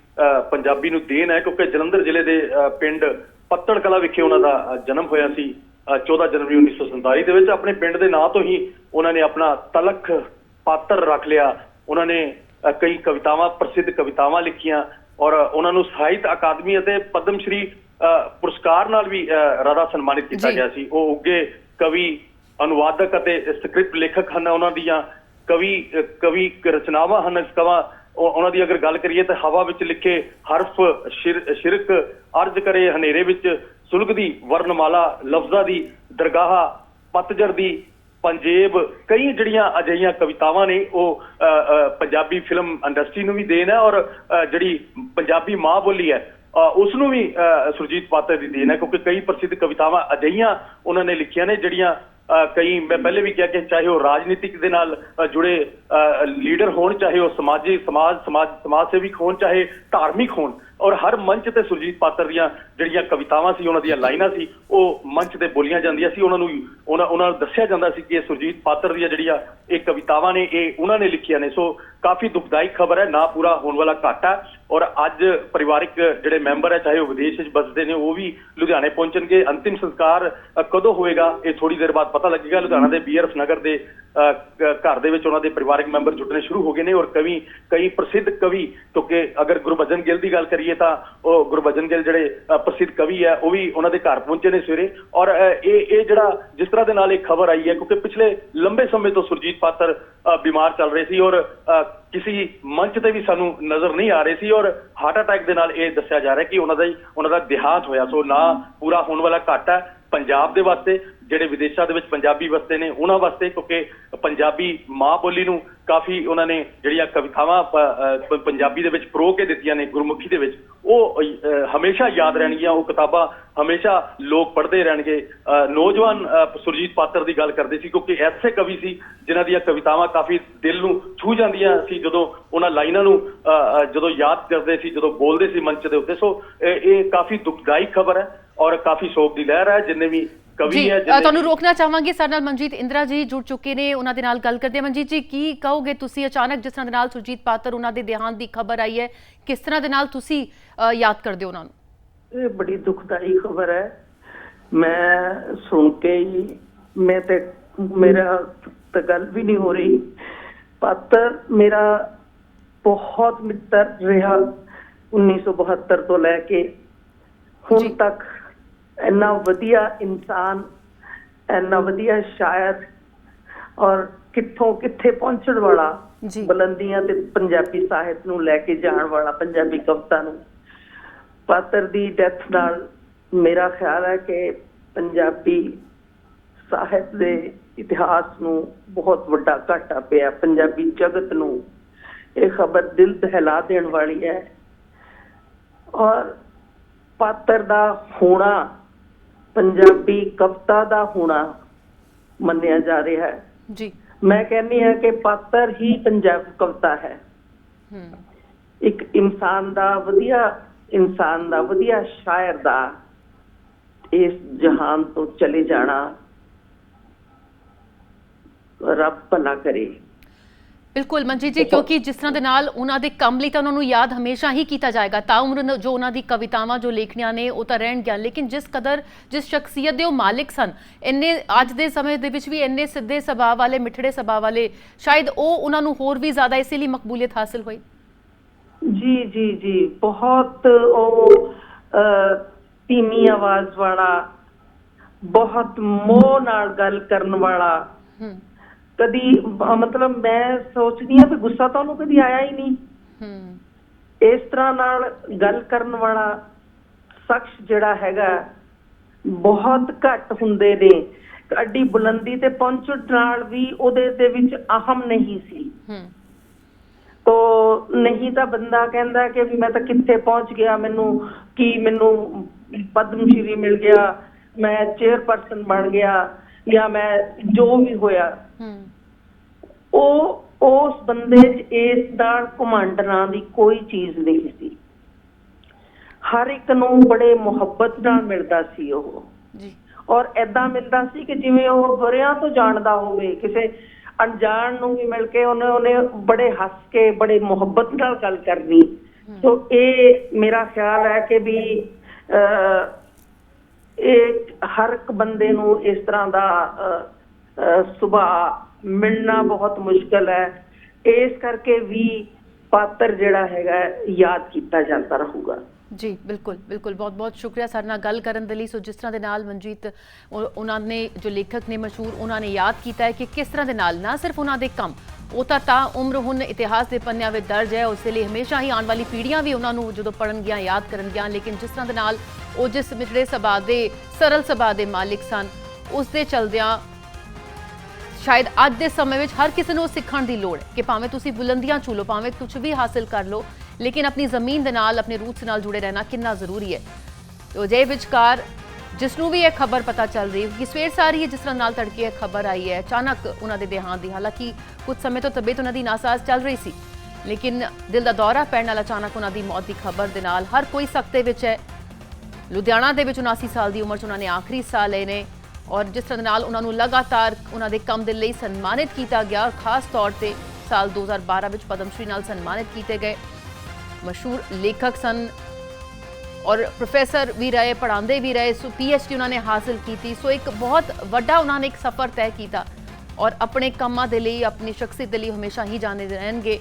ਪੰਜਾਬੀ ਨੂੰ ਦੇਣ ਹੈ ਕਿਉਂਕਿ ਜਲੰਧਰ ਜ਼ਿਲ੍ਹੇ ਦੇ ਪਿੰਡ ਪੱਤੜ ਕਲਾ ਵਿਖੇ ਉਹਨਾਂ ਦਾ ਜਨਮ ਹੋਇਆ ਸੀ ਅਹ 14 ਜਨਵਰੀ 1947 ਦੇ ਵਿੱਚ। ਆਪਣੇ ਪਿੰਡ ਦੇ ਨਾਂ ਤੋਂ ਹੀ ਉਹਨਾਂ ਨੇ ਆਪਣਾ ਤਲਖ ਪਾਤਰ ਰੱਖ ਲਿਆ। ਉਹਨਾਂ ਨੇ ਕਈ ਕਵਿਤਾਵਾਂ ਪ੍ਰਸਿੱਧ ਕਵਿਤਾਵਾਂ ਲਿਖੀਆਂ ਔਰ ਉਹਨਾਂ ਨੂੰ ਸਾਹਿਤ ਅਕਾਦਮੀ ਅਤੇ ਪਦਮ ਸ਼੍ਰੀ ਪੁਰਸਕਾਰ ਨਾਲ ਵੀ ਰਾਦਾ ਸਨਮਾਨਿਤ ਕੀਤਾ। ਗਿਆ ਸੀ। ਉਹ ਉੱਗੇ ਕਵੀ ਅਨੁਵਾਦਕ ਅਤੇ ਸਕ੍ਰਿਪਟ ਲੇਖਕ ਹਨ ਉਹਨਾਂ ਦੀਆਂ ਕਵੀ ਕਵੀ ਰਚਨਾਵਾਂ ਹਨ ਕਵਾ ਉਹਨਾਂ ਦੀ ਅਗਰ ਗੱਲ ਕਰੀਏ ਤਾਂ ਹਵਾ ਵਿੱਚ ਲਿਖੇ ਹਰਫ ਸ਼ਿਰਕ ਅਰਜ ਕਰੇ ਹਨੇਰੇ ਵਿੱਚ ਸੁਲਗਦੀ ਵਰਨਮਾਲਾ ਲਫ਼ਜ਼ਾਂ ਦੀ ਦਰਗਾਹ ਪਤਝੜ ਦੀ ਪੰਜੇਬ ਕਈ ਜਿਹੜੀਆਂ ਅਜਿਹੀਆਂ ਕਵਿਤਾਵਾਂ ਨੇ ਉਹ ਅ, ਪੰਜਾਬੀ ਫਿਲਮ ਇੰਡਸਟਰੀ ਨੂੰ ਵੀ ਦੇਣ ਹੈ ਔਰ ਅ, ਜਿਹੜੀ ਪੰਜਾਬੀ ਮਾਂ ਬੋਲੀ ਹੈ ਅ, ਉਸ ਨੂੰ ਵੀ ਅ, ਸੁਰਜੀਤ ਪਾਤਰ ਦੀ ਦੇਣ ਹੈ ਕਿਉਂਕਿ ਕਈ ਪ੍ਰਸਿੱਧ ਕਵਿਤਾਵਾਂ ਅਜਿਹੀਆਂ ਉਹਨਾਂ ਨੇ ਲਿਖੀਆਂ ਨੇ ਜਿਹੜੀਆਂ ਕਈ ਮੈਂ ਪਹਿਲੇ ਵੀ ਕਿਹਾ ਕਿ ਚਾਹੇ ਉਹ ਰਾਜਨੀਤਿਕ ਦੇ ਨਾਲ ਅ, ਜੁੜੇ ਲੀਡਰ ਹੋਣ ਚਾਹੇ ਉਹ ਸਮਾਜੀ ਸਮਾਜ ਸਮਾਜ ਸਮਾਜ ਸੇਵੀ ਹੋਣ ਚਾਹੇ ਧਾਰਮਿਕ ਹੋਣ ਔਰ ਹਰ ਮੰਚ ਤੇ ਸੁਰਜੀਤ ਪਾਤਰ ਦੀਆਂ ਜਿਹੜੀਆਂ ਕਵਿਤਾਵਾਂ ਸੀ, ਉਹਨਾਂ ਦੀਆਂ ਲਾਈਨਾਂ ਸੀ, ਉਹ ਮੰਚ ਤੇ ਬੋਲੀਆਂ ਜਾਂਦੀਆਂ ਸੀ। ਉਹਨਾਂ ਨੂੰ ਉਹਨਾਂ ਉਹਨਾਂ ਨੂੰ ਦੱਸਿਆ ਜਾਂਦਾ ਸੀ ਕਿ ਇਹ ਸੁਰਜੀਤ ਪਾਤਰ ਦੀਆਂ ਜਿਹੜੀਆਂ ਇਹ ਕਵਿਤਾਵਾਂ ਨੇ, ਇਹ ਉਹਨਾਂ ਨੇ ਲਿਖੀਆਂ ਨੇ। ਸੋ ਕਾਫੀ ਦੁਖਦਾਈ ਖਬਰ ਹੈ, ਨਾ ਪੂਰਾ ਹੋਣ ਵਾਲਾ ਘਾਟਾ। ਔਰ ਅੱਜ ਪਰਿਵਾਰਿਕ ਜਿਹੜੇ ਮੈਂਬਰ ਹੈ, ਚਾਹੇ ਉਹ ਵਿਦੇਸ਼ ਵਿੱਚ ਬਸਦੇ ਨੇ, ਉਹ ਵੀ ਲੁਧਿਆਣੇ ਪਹੁੰਚਣਗੇ। ਅੰਤਿਮ ਸੰਸਕਾਰ ਕਦੋਂ ਹੋਏਗਾ, ਇਹ ਥੋੜੀ ਦੇਰ ਬਾਅਦ ਪਤਾ ਲੱਗੇਗਾ। ਲੁਧਿਆਣਾ ਦੇ ਬੀਆਰਐਫ ਨਗਰ ਦੇ ਘਰ ਦੇ ਵਿੱਚ ਉਹਨਾਂ ਦੇ ਪਰਿਵਾਰਿਕ ਮੈਂਬਰ ਜੁਟਣੇ ਸ਼ੁਰੂ ਹੋ ਗਏ ਨੇ। ਔਰ ਕਵੀ, ਕਈ ਪ੍ਰਸਿੱਧ ਕਵੀ, ਕਿਉਂਕਿ ਅਗਰ ਗੁਰਬਚਨ ਗਿੱਲ ਦੀ ਗੱਲ ਕਰੀਏ ਤਾਂ ਉਹ ਗੁਰਬਚਨ ਗਿੱਲ ਜਿਹੜੇ ਪ੍ਰਸਿੱਧ ਕਵੀ ਹੈ ਉਹ ਵੀ ਉਹਨਾਂ ਦੇ ਘਰ ਪਹੁੰਚੇ ਨੇ ਸਵੇਰੇ। ਔਰ ਇਹ ਇਹ ਜਿਹੜਾ ਜਿਸ ਤਰ੍ਹਾਂ ਦੇ ਨਾਲ ਇਹ ਖਬਰ ਆਈ ਹੈ ਕਿਉਂਕਿ ਪਿਛਲੇ ਲੰਬੇ ਸਮੇਂ ਤੋਂ ਸੁਰਜੀਤ ਪਾਤਰ ਬਿਮਾਰ ਚੱਲ ਰਹੇ ਸੀ ਔਰ ਅ, ਕਿਸੇ ਮੰਚ ਤੇ ਵੀ ਸਾਨੂੰ ਨਜ਼ਰ ਨਹੀਂ ਆ ਰਹੇ ਸੀ ਔਰ ਹਾਰਟ ਅਟੈਕ ਦੇ ਨਾਲ ਇਹ ਦੱਸਿਆ ਜਾ ਰਿਹਾ ਕਿ ਉਹਨਾਂ ਦਾ ਹੀ ਉਹਨਾਂ ਦਾ ਦੇਹਾਂਤ ਹੋਇਆ। ਸੋ ਨਾ ਪੂਰਾ ਹੋਣ ਵਾਲਾ ਘਾਟਾ ਪੰਜਾਬ ਦੇ ਵਾਸਤੇ ਜਿਹੜੇ ਵਿਦੇਸ਼ਾਂ ਦੇ ਵਿੱਚ ਪੰਜਾਬੀ ਵਸਦੇ ਨੇ ਉਹਨਾਂ ਵਾਸਤੇ ਕਿਉਂਕਿ ਪੰਜਾਬੀ ਮਾਂ ਬੋਲੀ ਨੂੰ ਕਾਫੀ ਉਹਨਾਂ ਨੇ ਜਿਹੜੀਆਂ ਕਵਿਤਾਵਾਂ ਪੰਜਾਬੀ ਦੇ ਵਿੱਚ ਪਰੋ ਕੇ ਦਿੱਤੀਆਂ ਨੇ ਗੁਰਮੁਖੀ ਦੇ ਵਿੱਚ ਉਹ ਹਮੇਸ਼ਾ ਯਾਦ ਰਹਿਣਗੀਆਂ ਉਹ ਕਿਤਾਬਾਂ ਹਮੇਸ਼ਾ ਲੋਕ ਪੜ੍ਹਦੇ ਰਹਿਣਗੇ। ਅ, ਨੌਜਵਾਨ ਸੁਰਜੀਤ ਪਾਤਰ ਦੀ ਗੱਲ ਕਰਦੇ ਸੀ ਕਿਉਂਕਿ ਐਸੇ ਕਵੀ ਸੀ ਜਿਨ੍ਹਾਂ ਦੀਆਂ ਕਵਿਤਾਵਾਂ ਕਾਫੀ ਦਿਲ ਨੂੰ ਛੂ ਜਾਂਦੀਆਂ ਸੀ ਜਦੋਂ ਉਹਨਾਂ ਲਾਈਨਾਂ ਨੂੰ ਅ, ਜਦੋਂ ਯਾਦ ਕਰਦੇ ਸੀ ਜਦੋਂ ਬੋਲਦੇ ਸੀ ਮੰਚ ਦੇ ਉੱਤੇ। ਸੋ ਇਹ ਇਹ ਕਾਫੀ ਦੁਖਦਾਈ ਖਬਰ ਹੈ ਔਰ ਕਾਫੀ ਸ਼ੋਕ ਦੀ ਲਹਿਰ ਹੈ ਜਿੰਨੇ ਵੀ ਕਵੀ ਜੀ ਹੈ ਜਿੰਨੇ ਤੁਹਾਨੂੰ ਰੋਕਣਾ ਚਾਹਾਂਗੇ ਸਾਡੇ ਨਾਲ ਮਨਜੀਤ ਇੰਦਰਾ ਜੀ ਜੁੜ ਚੁੱਕੇ ਨੇ ਉਹਨਾਂ ਦੇ ਨਾਲ ਗੱਲ ਕਰਦੇ ਹਾਂ। ਮਨਜੀਤ ਜੀ ਕੀ ਕਹੋਗੇ ਤੁਸੀਂ ਅਚਾਨਕ ਜਿਸ ਤਰ੍ਹਾਂ ਦੇ ਨਾਲ ਸੁਰਜੀਤ ਪਾਤਰ ਉਹਨਾਂ ਦੇ ਦੇਹਾਂਤ ਦੀ ਖਬਰ ਆਈ ਹੈ ਕਿਸ ਤਰ੍ਹਾਂ ਦੇ ਨਾਲ ਤੁਸੀਂ ਯਾਦ ਕਰਦੇ ਹੋ ਉਹਨਾਂ ਨੂੰ? ਇਹ ਬੜੀ ਦੁਖਦਾਈ ਖਬਰ ਹੈ। ਮੈਂ ਸੁਣ ਕੇ ਹੀ ਮੈਂ ਤੇ ਮੇਰਾ ਤਾਂ ਗੱਲ ਵੀ ਨਹੀਂ ਹੋ ਰਹੀ। ਪਾਤਰ ਮੇਰਾ ਬਹੁਤ ਮਿੱਤਰ ਰਿਹਾ 1972 ਤੋਂ ਲੈ ਕੇ ਜੀ। ਹੁਣ ਤੱਕ। ਇੰਨਾ ਵਧੀਆ ਇਨਸਾਨ ਇੰਨਾ ਵਧੀਆ ਸ਼ਾਇਰ ਔਰ ਕਿੱਥੋਂ ਕਿੱਥੇ ਪਹੁੰਚਣ ਵਾਲਾ। ਬੁਲੰਦੀਆਂ ਤੇ ਪੰਜਾਬੀ ਸਾਹਿਤ ਨੂੰ ਲੈ ਕੇ ਜਾਣ ਵਾਲਾ ਪੰਜਾਬੀ ਕਵਿਤਾ ਨੂੰ। ਪਾਤਰ ਦੀ ਡੈਥ ਨਾਲ ਮੇਰਾ ਖਿਆਲ ਹੈ ਕਿ ਪੰਜਾਬੀ ਸਾਹਿਤ ਦੇ ਇਤਿਹਾਸ ਨੂੰ ਬਹੁਤ ਵੱਡਾ ਘਾਟਾ ਪਿਆ। ਪੰਜਾਬੀ ਜਗਤ ਨੂੰ ਇਹ ਖਬਰ ਦਿਲ ਦਹਿਲਾ ਦੇਣ ਵਾਲੀ ਹੈ। ਔਰ ਪਾਤਰ ਦਾ ਹੋਣਾ ਪੰਜਾਬੀ ਕਵਿਤਾ ਦਾ ਹੋਣਾ ਮੰਨਿਆ ਜਾ ਰਿਹਾ ਹੈ। ਜੀ। ਮੈਂ ਕਹਿੰਦੀ ਹਾਂ ਕਿ ਪਾਤਰ ਹੀ ਪੰਜਾਬ ਕਵਿਤਾ ਹੈ। ਹੂੰ। ਇੱਕ ਇਨਸਾਨ ਦਾ ਵਧੀਆ ਇਨਸਾਨ ਦਾ ਵਧੀਆ ਸ਼ਾਇਰ ਦਾ ਇਸ ਜਹਾਨ ਤੋਂ ਚਲੇ ਜਾਣਾ ਰੱਬ ਭਲਾ ਕਰੇ। ਬਿਲਕੁਲ ਮਨਜੀਤ ਜੀ ਕਿਉਂਕਿ ਜਿਸ ਤਰ੍ਹਾਂ ਦੇ ਨਾਲ ਉਹਨਾਂ ਦੇ ਕੰਮ ਲਈ ਤਾਂ ਉਹਨਾਂ ਨੂੰ ਯਾਦ ਹਮੇਸ਼ਾ ਹੀ ਕੀਤਾ ਜਾਏਗਾ। ਤਾਂ ਉਮਰ ਜੋ ਉਹਨਾਂ ਦੀ ਕਵਿਤਾਵਾਂ ਜੋ ਲੇਖਣੀਆਂ ਨੇ ਉਹ ਤਾਂ ਰਹਿਣ ਗਿਆ ਲੇਕਿਨ ਜਿਸ ਕਦਰ ਜਿਸ ਸ਼ਖਸੀਅਤ ਦੇ ਉਹ ਮਾਲਿਕ ਸਨ ਇੰਨੇ ਅੱਜ ਦੇ ਸਮੇਂ ਦੇ ਵਿੱਚ ਵੀ ਇੰਨੇ ਸਿੱਧੇ ਸੁਭਾਅ ਵਾਲੇ ਮਿੱਠੜੇ ਸੁਭਾਅ ਵਾਲੇ ਸ਼ਾਇਦ ਉਹ ਉਹਨਾਂ ਨੂੰ ਹੋਰ ਵੀ ਜ਼ਿਆਦਾ ਇਸੇ ਲਈ ਮਕਬੂਲੀਅਤ ਹਾਸਲ ਹੋਈ। ਜੀ ਜੀ ਜੀ। ਬਹੁਤ ਉਹ ਧੀਮੀ ਆਵਾਜ਼ ਵਾਲਾ ਬਹੁਤ ਮੋਹ ਨਾਲ ਗੱਲ ਕਰਨ ਵਾਲਾ ਹੂੰ। ਕਦੀ ਮਤਲਬ ਮੈਂ ਸੋਚਦੀ ਹਾਂ ਕਿ ਗੁੱਸਾ ਤਾਂ ਉਹਨੂੰ ਕਦੀ ਆਇਆ ਹੀ ਨਹੀਂ। ਹੂੰ। ਇਸ ਤਰ੍ਹਾਂ ਨਾਲ ਗੱਲ ਕਰਨ ਵਾਲਾ ਸ਼ਖਸ ਜਿਹੜਾ ਹੈਗਾ ਬਹੁਤ ਘੱਟ ਹੁੰਦੇ ਨੇ। ਅੱਡੀ ਬੁਲੰਦੀ ਤੇ ਪਹੁੰਚਣ ਨਾਲ ਵੀ ਉਹਦੇ ਦੇ ਵਿੱਚ ਅਹਮ ਨਹੀਂ ਸੀ। ਹੂੰ। ਤੋ ਨਹੀਂ ਤਾਂ ਬੰਦਾ ਕਹਿੰਦਾ ਕਿ ਵੀ ਮੈਂ ਤਾਂ ਕਿੱਥੇ ਪਹੁੰਚ ਗਿਆ ਮੈਨੂੰ ਕੀ ਮੈਨੂੰ ਪਦਮ ਸ਼੍ਰੀ ਮਿਲ ਗਿਆ ਮੈਂ ਚੇਅਰਪਰਸਨ ਬਣ ਗਿਆ। ਜਾਂ ਮੈਂ ਜੋ ਵੀ ਹੋਇਆ ਹੂੰ। ਉਹ ਉਸ ਬੰਦੇ 'ਚ ਇਸ ਨਾਲ ਘਮੰਡ ਨਾਂ ਦੀ ਕੋਈ ਚੀਜ਼ ਨਹੀਂ ਸੀ। ਹਰ ਇੱਕ ਨੂੰ ਬੜੇ ਮੁਹੱਬਤ ਨਾਲ ਮਿਲਦਾ ਸੀ ਉਹ। ਜੀ। ਔਰ ਐਦਾਂ ਮਿਲਦਾ ਸੀ ਕਿ ਜਿਵੇਂ ਉਹ ਵਰਿਆਂ ਤੋਂ ਜਾਣਦਾ ਹੋਵੇ ਕਿਸੇ ਅਣਜਾਣ ਨੂੰ ਵੀ ਮਿਲ ਕੇ ਉਹਨੇ ਉਹਨੇ ਬੜੇ ਹੱਸ ਕੇ ਬੜੇ ਮੁਹੱਬਤ ਨਾਲ ਗੱਲ ਕਰਨੀ। ਸੋ ਇਹ ਮੇਰਾ ਖਿਆਲ ਹੈ ਕਿ ਵੀ ਇਹ ਹਰ ਇੱਕ ਬੰਦੇ ਨੂੰ ਇਸ ਤਰ੍ਹਾਂ ਦਾ ਅਹ, ਅਹ, ਸੁਭਾਅ ਮਿਲਣਾ ਬਹੁਤ ਮੁਸ਼ਕਲ ਹੈ। ਇਸ ਕਰਕੇ ਵੀ ਪਾਤਰ ਜਿਹੜਾ ਹੈਗਾ ਯਾਦ ਕੀਤਾ ਜਾਂਦਾ ਰਹੂਗਾ। ਜੀ, ਬਿਲਕੁਲ ਬਿਲਕੁਲ। ਬਹੁਤ ਬਹੁਤ ਸ਼ੁਕਰੀਆ ਸਾਡੇ ਨਾਲ ਗੱਲ ਕਰਨ ਦੇ ਲਈ। ਸੋ ਜਿਸ ਤਰ੍ਹਾਂ ਦੇ ਨਾਲ ਮਨਜੀਤ ਉਹਨਾਂ ਨੇ, ਜੋ ਲੇਖਕ ਨੇ ਮਸ਼ਹੂਰ, ਉਹਨਾਂ ਨੇ ਯਾਦ ਕੀਤਾ ਹੈ ਕਿ ਕਿਸ ਤਰ੍ਹਾਂ ਦੇ ਨਾਲ, ਨਾ ਸਿਰਫ ਉਹਨਾਂ ਦੇ ਕੰਮ, ਉਹ ਤਾਂ ਤਾਂ ਉਮਰ ਹੁਣ ਇਤਿਹਾਸ ਦੇ ਪੰਨਿਆਂ ਵਿੱਚ ਦਰਜ ਹੈ। ਉਸ ਦੇ ਲਈ ਹਮੇਸ਼ਾ ਹੀ ਆਉਣ ਵਾਲੀ ਪੀੜ੍ਹੀਆਂ ਵੀ ਉਹਨਾਂ ਨੂੰ ਜਦੋਂ ਪੜਨਗੀਆਂ ਯਾਦ ਕਰਨਗੀਆਂ ਲੇਕਿਨ ਜਿਸ ਤਰ੍ਹਾਂ ਦੇ ਨਾਲ ਉਹ ਜਿਸ ਮਿਠੜੇ ਸੁਭਾਅ ਦੇ, ਸਰਲ ਸਭਾ ਦੇ ਮਾਲਿਕ ਸਨ ਉਸ ਦੇ ਚਲਦਿਆਂ ਸ਼ਾਇਦ ਅੱਜ ਦੇ ਸਮੇਂ ਵਿੱਚ ਹਰ ਕਿਸੇ ਨੂੰ ਸਿੱਖਣ ਦੀ ਲੋੜ ਹੈ ਕਿ ਭਾਵੇਂ ਤੁਸੀਂ ਬੁਲੰਦੀਆਂ ਛੂ ਲਓ ਭਾਵੇਂ ਕੁਝ ਵੀ ਹਾਸਲ ਕਰ ਲਓ ਲੇਕਿਨ ਆਪਣੀ ਜ਼ਮੀਨ ਦੇ ਨਾਲ, ਆਪਣੇ ਰੂਟਸ ਨਾਲ ਜੁੜੇ ਰਹਿਣਾ ਕਿੰਨਾ ਜ਼ਰੂਰੀ ਹੈ। ਤੋ ਜੇ ਵਿਚਕਾਰ ਜਿਸ ਨੂੰ ਵੀ ਇਹ ਖਬਰ ਪਤਾ ਚੱਲ ਰਹੀ ਕਿ ਸਵੇਰ ਸਾਰੀ ਹੈ ਜਿਸ ਤਰ੍ਹਾਂ ਨਾਲ ਤੜਕੇ ਇਹ ਖਬਰ ਆਈ ਹੈ, ਅਚਾਨਕ ਉਹਨਾਂ ਦੇ ਦੇਹਾਂਤ ਦੀ, ਹਾਲਾਂਕਿ ਕੁਝ ਸਮੇਂ ਤੋਂ ਤਬੀਅਤ ਉਹਨਾਂ ਦੀ ਨਾਸਾਜ਼ ਚੱਲ ਰਹੀ ਸੀ। ਲੇਕਿਨ ਦਿਲ ਦਾ ਦੌਰਾ ਪੈਣ ਨਾਲ ਅਚਾਨਕ ਉਹਨਾਂ ਦੀ ਮੌਤ ਦੀ ਖਬਰ ਦੇ ਨਾਲ ਹਰ ਕੋਈ ਸਖਤੇ ਵਿੱਚ ਹੈ। ਲੁਧਿਆਣਾ ਦੇ ਵਿੱਚ 79 ਸਾਲ ਦੀ ਉਮਰ 'ਚ ਉਹਨਾਂ ਨੇ ਆਖਰੀ ਸਾਹ ਲਏ ਨੇ ਔਰ ਜਿਸ ਤਰ੍ਹਾਂ ਦੇ ਨਾਲ ਉਹਨਾਂ ਨੂੰ ਲਗਾਤਾਰ ਉਹਨਾਂ ਦੇ ਕੰਮ ਦੇ ਲਈ ਸਨਮਾਨਿਤ ਕੀਤਾ ਗਿਆ ਔਰ ਖਾਸ ਤੌਰ ਤੇ ਸਾਲ 2012 ਵਿੱਚ ਪਦਮ ਸ਼੍ਰੀ ਨਾਲ ਸਨਮਾਨਿਤ ਕੀਤੇ ਗਏ। ਮਸ਼ਹੂਰ ਲੇਖਕ ਸਨ। ਔਰ ਪ੍ਰੋਫੈਸਰ ਵੀ ਰਹੇ, ਪੜ੍ਹਾਉਂਦੇ ਵੀ ਰਹੇ, ਸੋ ਡੀ ਉਹਨਾਂ ਨੇ ਹਾਸਲ ਕੀਤੀ। ਸੋ ਇੱਕ ਬਹੁਤ ਵੱਡਾ ਉਹਨਾਂ ਨੇ ਇੱਕ ਸਫ਼ਰ ਤੈਅ ਕੀਤਾ। ਔਰ ਆਪਣੇ ਕੰਮਾਂ ਦੇ ਲਈ, ਆਪਣੀ ਸ਼ਖਸੀਅਤ ਦੇ ਲਈ ਹਮੇਸ਼ਾ ਹੀ ਜਾਣੇ ਰਹਿਣਗੇ।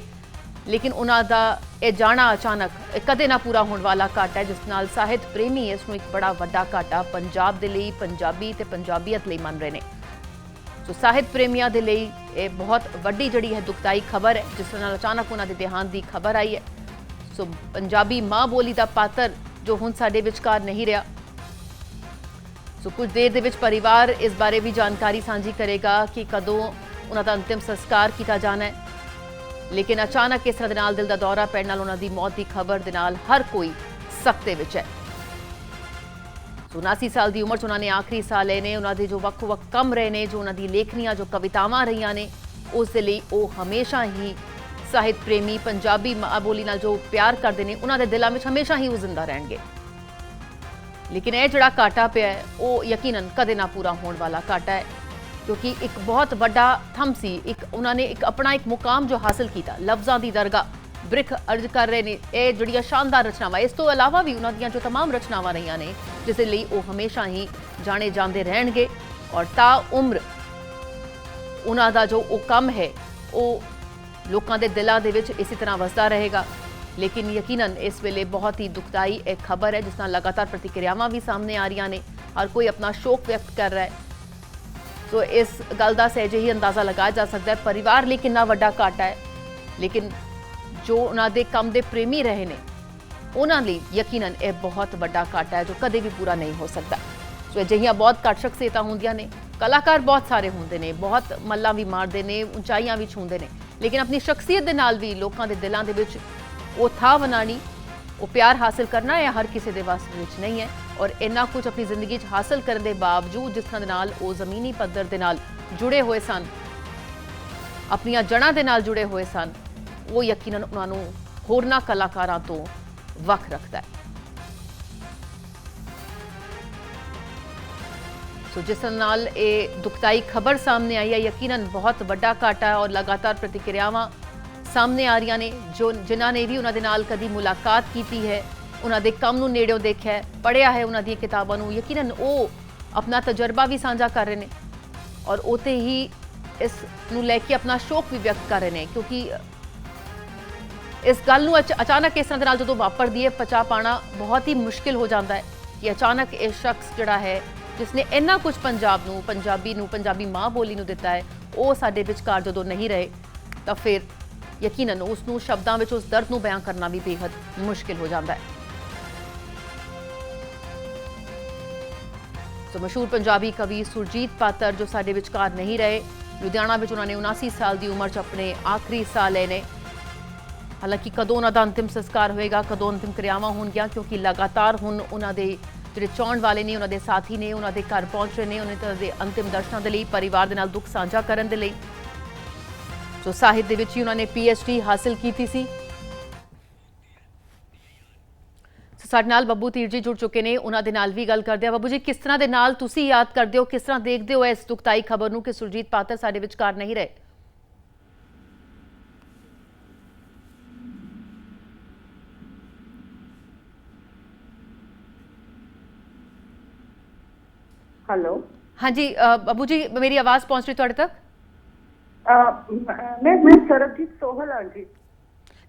ਲੇਕਿਨ ਉਹਨਾਂ ਦਾ ਇਹ ਜਾਣਾ ਅਚਾਨਕ ਇਹ ਕਦੇ ਨਾ ਪੂਰਾ ਹੋਣ ਵਾਲਾ ਘਾਟਾ ਹੈ, ਜਿਸ ਨਾਲ ਸਾਹਿਤ ਪ੍ਰੇਮੀ ਇਸ ਨੂੰ ਇੱਕ ਬੜਾ ਵੱਡਾ ਘਾਟਾ ਪੰਜਾਬ ਦੇ ਲਈ, ਪੰਜਾਬੀ ਤੇ ਪੰਜਾਬੀਅਤ ਲਈ ਮੰਨ ਰਹੇ ਨੇ। ਸੋ ਸਾਹਿਤ ਪ੍ਰੇਮੀਆਂ ਦੇ ਲਈ ਇਹ ਬਹੁਤ ਵੱਡੀ ਜਿਹੜੀ ਹੈ ਦੁਖਦਾਈ ਖਬਰ ਹੈ, ਜਿਸ ਨਾਲ ਅਚਾਨਕ ਉਹਨਾਂ ਦੇ ਦੇਹਾਂਤ ਦੀ ਖਬਰ ਆਈ ਹੈ। ਸੋ ਪੰਜਾਬੀ ਮਾਂ ਬੋਲੀ ਦਾ ਪਾਤਰ ਜੋ ਹੁਣ ਸਾਡੇ ਵਿਚਕਾਰ ਨਹੀਂ ਰਿਹਾ। ਸੋ ਕੁਝ ਦੇਰ ਦੇ ਵਿੱਚ ਪਰਿਵਾਰ ਇਸ ਬਾਰੇ ਵੀ ਜਾਣਕਾਰੀ ਸਾਂਝੀ ਕਰੇਗਾ ਕਿ ਕਦੋਂ ਉਹਨਾਂ ਦਾ ਅੰਤਿਮ ਸੰਸਕਾਰ ਕੀਤਾ ਜਾਣਾ ਹੈ। ਲੇਕਿਨ ਅਚਾਨਕ ਇਸ ਤਰ੍ਹਾਂ ਦੇ ਨਾਲ ਦਿਲ ਦਾ ਦੌਰਾ ਪੈਣ ਨਾਲ ਉਹਨਾਂ ਦੀ ਮੌਤ ਦੀ ਖਬਰ ਦੇ ਨਾਲ ਹਰ ਕੋਈ ਸਖਤੇ ਵਿੱਚ ਹੈ। ਸੋ 79 ਸਾਲ ਦੀ ਉਮਰ 'ਚ ਉਹਨਾਂ ਨੇ ਆਖਰੀ ਸਾਲ ਲਏ ਨੇ। ਉਹਨਾਂ ਦੇ ਜੋ ਵੱਖ-ਵੱਖ ਕੰਮ ਰਹੇ ਨੇ, ਜੋ ਉਹਨਾਂ ਦੀ ਲੇਖਣੀਆਂ ਜੋ ਕਵਿਤਾਵਾਂ ਰਹੀਆਂ ਨੇ, ਉਸ ਦੇ ਲਈ ਉਹ ਹਮੇਸ਼ਾ ਹੀ ਸਾਹਿਤ ਪ੍ਰੇਮੀ ਪੰਜਾਬੀ ਮਾਂ ਬੋਲੀ ਨਾਲ ਜੋ ਪਿਆਰ ਕਰਦੇ ਨੇ ਉਹਨਾਂ ਦੇ ਦਿਲਾਂ ਵਿੱਚ ਹਮੇਸ਼ਾ ਹੀ ਉਹ ਜ਼ਿੰਦਾ ਰਹਿਣਗੇ ਲੇਕਿਨ ਇਹ ਜਿਹੜਾ ਘਾਟਾ ਪਿਆ ਹੈ ਉਹ ਯਕੀਨਨ ਕਦੇ ਨਾ ਪੂਰਾ ਹੋਣ ਵਾਲਾ ਘਾਟਾ ਹੈ ਕਿਉਂਕਿ ਇੱਕ ਬਹੁਤ ਵੱਡਾ ਥੰਮ ਸੀ ਇੱਕ ਉਹਨਾਂ ਨੇ ਇੱਕ ਆਪਣਾ ਇੱਕ ਮੁਕਾਮ ਜੋ ਹਾਸਲ ਕੀਤਾ ਲਫ਼ਜ਼ਾਂ ਦੀ ਦਰਗਾਹ ਬ੍ਰਿਖ ਅਰਜ ਕਰ ਰਹੇ ਨੇ ਇਹ ਜਿਹੜੀਆਂ ਸ਼ਾਨਦਾਰ ਰਚਨਾਵਾਂ ਇਸ ਤੋਂ ਇਲਾਵਾ ਵੀ ਉਹਨਾਂ ਦੀਆਂ ਜੋ तमाम ਰਚਨਾਵਾਂ ਰਹੀਆਂ ਨੇ ਜਿਸ ਦੇ ਲਈ ਉਹ ਹਮੇਸ਼ਾ ਹੀ ਜਾਣੇ ਜਾਂਦੇ ਰਹਿਣਗੇ ਔਰ ਤਾ ਉਮਰ ਉਹਨਾਂ ਦਾ ਜੋ ਉਹ ਕੰਮ ਹੈ ਉਹ ਲੋਕਾਂ ਦੇ ਦਿਲਾਂ ਦੇ ਵਿੱਚ ਇਸੇ ਤਰ੍ਹਾਂ ਵਸਦਾ ਰਹੇਗਾ। ਲੇਕਿਨ ਯਕੀਨਨ ਇਸ ਵੇਲੇ ਬਹੁਤ ਹੀ ਦੁਖਦਾਈ ਇੱਕ ਖਬਰ ਹੈ, ਜਿਸ ਨਾਲ ਲਗਾਤਾਰ ਪ੍ਰਤੀਕਿਰਿਆਵਾਂ ਵੀ ਸਾਹਮਣੇ ਆ ਰਹੀਆਂ ਨੇ ਹਰ ਕੋਈ ਆਪਣਾ ਸ਼ੋਕ ਵਿਅਕਤ ਕਰ ਰਿਹਾ ਹੈ। ਸੋ ਇਸ ਗੱਲ ਦਾ ਸਹਿਜੇ ਹੀ ਅੰਦਾਜ਼ਾ ਲਗਾਇਆ ਜਾ ਸਕਦਾ ਹੈ, ਪਰਿਵਾਰ ਲਈ ਕਿੰਨਾ ਵੱਡਾ ਘਾਟਾ ਹੈ। ਲੇਕਿਨ ਜੋ ਉਹਨਾਂ ਦੇ ਕੰਮ ਦੇ ਪ੍ਰੇਮੀ ਰਹੇ ਨੇ, ਉਹਨਾਂ ਲਈ ਯਕੀਨਨ ਇਹ ਬਹੁਤ ਵੱਡਾ ਘਾਟਾ ਹੈ, ਜੋ ਕਦੇ ਵੀ ਪੂਰਾ ਨਹੀਂ ਹੋ ਸਕਦਾ। ਸੋ ਅਜਿਹੀਆਂ ਬਹੁਤ ਘੱਟ ਸ਼ਖਸੀਅਤਾਂ ਹੁੰਦੀਆਂ ਨੇ। ਕਲਾਕਾਰ ਬਹੁਤ ਸਾਰੇ ਹੁੰਦੇ ਨੇ, ਬਹੁਤ ਮੱਲਾਂ ਵੀ ਮਾਰਦੇ ਨੇ, ਉਚਾਈਆਂ ਵਿੱਚ ਹੁੰਦੇ ਨੇ। ਲੇਕਿਨ ਆਪਣੀ ਸ਼ਖਸੀਅਤ ਦੇ ਨਾਲ ਵੀ ਲੋਕਾਂ ਦੇ ਦਿਲਾਂ ਦੇ ਵਿੱਚ ਉਹ ਥਾਂ ਬਣਾਣੀ ਉਹ ਪਿਆਰ ਹਾਸਲ ਕਰਨਾ ਇਹ ਹਰ ਕਿਸੇ ਦੇ ਵੱਸ ਵਿੱਚ ਨਹੀਂ ਹੈ। ਔਰ ਇੰਨਾ ਕੁਝ ਆਪਣੀ ਜ਼ਿੰਦਗੀ 'ਚ ਹਾਸਲ ਕਰਨ ਦੇ ਬਾਵਜੂਦ ਜਿਸ ਤਰ੍ਹਾਂ ਦੇ ਨਾਲ ਉਹ ਜ਼ਮੀਨੀ ਪੱਧਰ ਦੇ ਨਾਲ ਜੁੜੇ ਹੋਏ ਸਨ, ਆਪਣੀਆਂ ਜੜ੍ਹਾਂ ਦੇ ਨਾਲ ਜੁੜੇ ਹੋਏ ਸਨ, ਉਹ ਯਕੀਨਨ ਉਹਨਾਂ ਨੂੰ ਹੋਰਨਾਂ ਕਲਾਕਾਰਾਂ ਤੋਂ ਵੱਖ ਰੱਖਦਾ ਹੈ। ਸੋ ਜਿਸ ਨਾਲ ਇਹ ਦੁਖਦਾਈ ਖਬਰ ਸਾਹਮਣੇ ਆਈ ਹੈ, ਯਕੀਨਨ ਬਹੁਤ ਵੱਡਾ ਘਾਟਾ ਹੈ ਔਰ ਲਗਾਤਾਰ ਪ੍ਰਤੀਕਿਰਿਆਵਾਂ ਸਾਹਮਣੇ ਆ ਰਹੀਆਂ ਨੇ, ਜੋ ਜਿਨ੍ਹਾਂ ਨੇ ਵੀ ਉਹਨਾਂ ਦੇ ਨਾਲ ਕਦੀ ਮੁਲਾਕਾਤ ਕੀਤੀ ਹੈ, ਉਹਨਾਂ ਦੇ ਕੰਮ ਨੂੰ ਨੇੜਿਓਂ ਦੇਖਿਆ ਹੈ, ਪੜ੍ਹਿਆ ਹੈ ਉਹਨਾਂ ਦੀਆਂ ਕਿਤਾਬਾਂ ਨੂੰ, ਯਕੀਨਨ ਉਹ ਆਪਣਾ ਤਜਰਬਾ ਵੀ ਸਾਂਝਾ ਕਰ ਰਹੇ ਨੇ ਔਰ ਉਤੇ ਹੀ ਇਸ ਨੂੰ ਲੈ ਕੇ ਆਪਣਾ ਸ਼ੋਕ ਵੀ ਵਿਅਕਤ ਕਰ ਰਹੇ ਨੇ, ਕਿਉਂਕਿ ਇਸ ਗੱਲ ਨੂੰ ਅਚ- ਅਚਾਨਕ ਇਸ ਤਰ੍ਹਾਂ ਦੇ ਨਾਲ ਜਦੋਂ ਵਾਪਰਦੀ ਹੈ ਪਚਾ ਪਾਣਾ ਬਹੁਤ ਹੀ ਮੁਸ਼ਕਿਲ ਹੋ ਜਾਂਦਾ ਹੈ ਕਿ ਅਚਾਨਕ ਇਹ ਸ਼ਖਸ ਜਿਹੜਾ ਹੈ ਜਿਸ ਨੇ ਇੰਨਾ ਕੁਝ ਪੰਜਾਬ ਨੂੰ, ਪੰਜਾਬੀ ਨੂੰ, ਪੰਜਾਬੀ ਮਾਂ ਬੋਲੀ ਨੂੰ ਦਿੱਤਾ ਹੈ, ਉਹ ਸਾਡੇ ਵਿਚਕਾਰ ਜਦੋਂ ਨਹੀਂ ਰਹੇ, ਤਾਂ ਫਿਰ ਯਕੀਨਨ ਉਸ ਨੂੰ ਸ਼ਬਦਾਂ ਵਿੱਚ ਉਸ ਦਰਦ ਨੂੰ ਬਿਆਨ ਕਰਨਾ ਵੀ ਬੇहद ਮੁਸ਼ਕਿਲ ਹੋ ਜਾਂਦਾ ਹੈ। ਸੋ ਮਸ਼ਹੂਰ ਪੰਜਾਬੀ ਕਵੀ ਸੁਰਜੀਤ ਪਾਤਰ ਜੋ ਸਾਡੇ ਵਿਚਕਾਰ ਨਹੀਂ ਰਹੇ, ਲੁਧਿਆਣਾ ਵਿੱਚ ਉਹਨਾਂ ਨੇ 79 ਸਾਲ ਦੀ ਉਮਰ 'ਚ ਆਪਣੇ ਆਖਰੀ ਸਾਹ ਲਏ ਨੇ। ਹਾਲਾਂਕਿ ਕਦੋਂ ਉਹਨਾਂ ਦਾ ਅੰਤਿਮ ਸੰਸਕਾਰ ਹੋਏਗਾ, ਕਦੋਂ ਅੰਤਿਮ ਕਿਰਿਆਵਾਂ ਹੋਣਗੀਆਂ, ਕਿਉਂਕਿ ਲਗਾਤਾਰ ਹੁਣ ਉਹਨਾਂ ਦੇ ਜਿਹੜੇ ਚਾਹਣ ਵਾਲੇ ਨੇ, ਉਹਨਾਂ ਦੇ ਸਾਥੀ ਨੇ, ਉਹਨਾਂ ਦੇ ਘਰ ਪਹੁੰਚ ਰਹੇ ਨੇ, ਉਹਨਾਂ ਦੇ ਅੰਤਿਮ ਦਰਸ਼ਨਾਂ ਦੇ ਲਈ, ਪਰਿਵਾਰ ਦੇ ਨਾਲ ਦੁੱਖ ਸਾਂਝਾ ਕਰਨ ਦੇ ਲਈ। ਸੋ ਸਾਹਿਤ ਦੇ ਵਿੱਚ ਹੀ ਉਹਨਾਂ ਨੇ ਡੀ ਹਾਸਲ ਕੀਤੀ ਸੀ। ਸੋ ਸਾਡੇ ਨਾਲ ਬੱਬੂ ਤੀਰ ਜੀ ਜੁੜ ਚੁੱਕੇ ਨੇ, ਉਹਨਾਂ ਦੇ ਨਾਲ ਵੀ ਗੱਲ ਕਰਦੇ ਆ ਬੱਬੂ ਜੀ, ਕਿਸ ਤਰ੍ਹਾਂ ਦੇ ਨਾਲ ਤੁਸੀਂ ਯਾਦ ਕਰਦੇ ਹੋ? ਕਿਸ ਤਰ੍ਹਾਂ ਦੇਖਦੇ ਹੋ ਇਸ ਦੁਖਦਾਈ ਖਬਰ ਨੂੰ ਕਿ ਸੁਰਜੀਤ ਪਾਤਰ ਸਾਡੇ ਵਿਚਕਾਰ ਨਹੀਂ ਰਹੇ? ਹੈਲੋ ਹਾਂਜੀ ਅ, ਬੱਬੂ ਜੀ ਮੇਰੀ ਆਵਾਜ਼ ਪਹੁੰਚ ਰਹੀ ਤੁਹਾਡੇ ਤੱਕ? ਮੈਂ ਮੈਂ ਸਰਬਜੀਤ ਸੋਹਲ ਹਾਂ ਜੀ।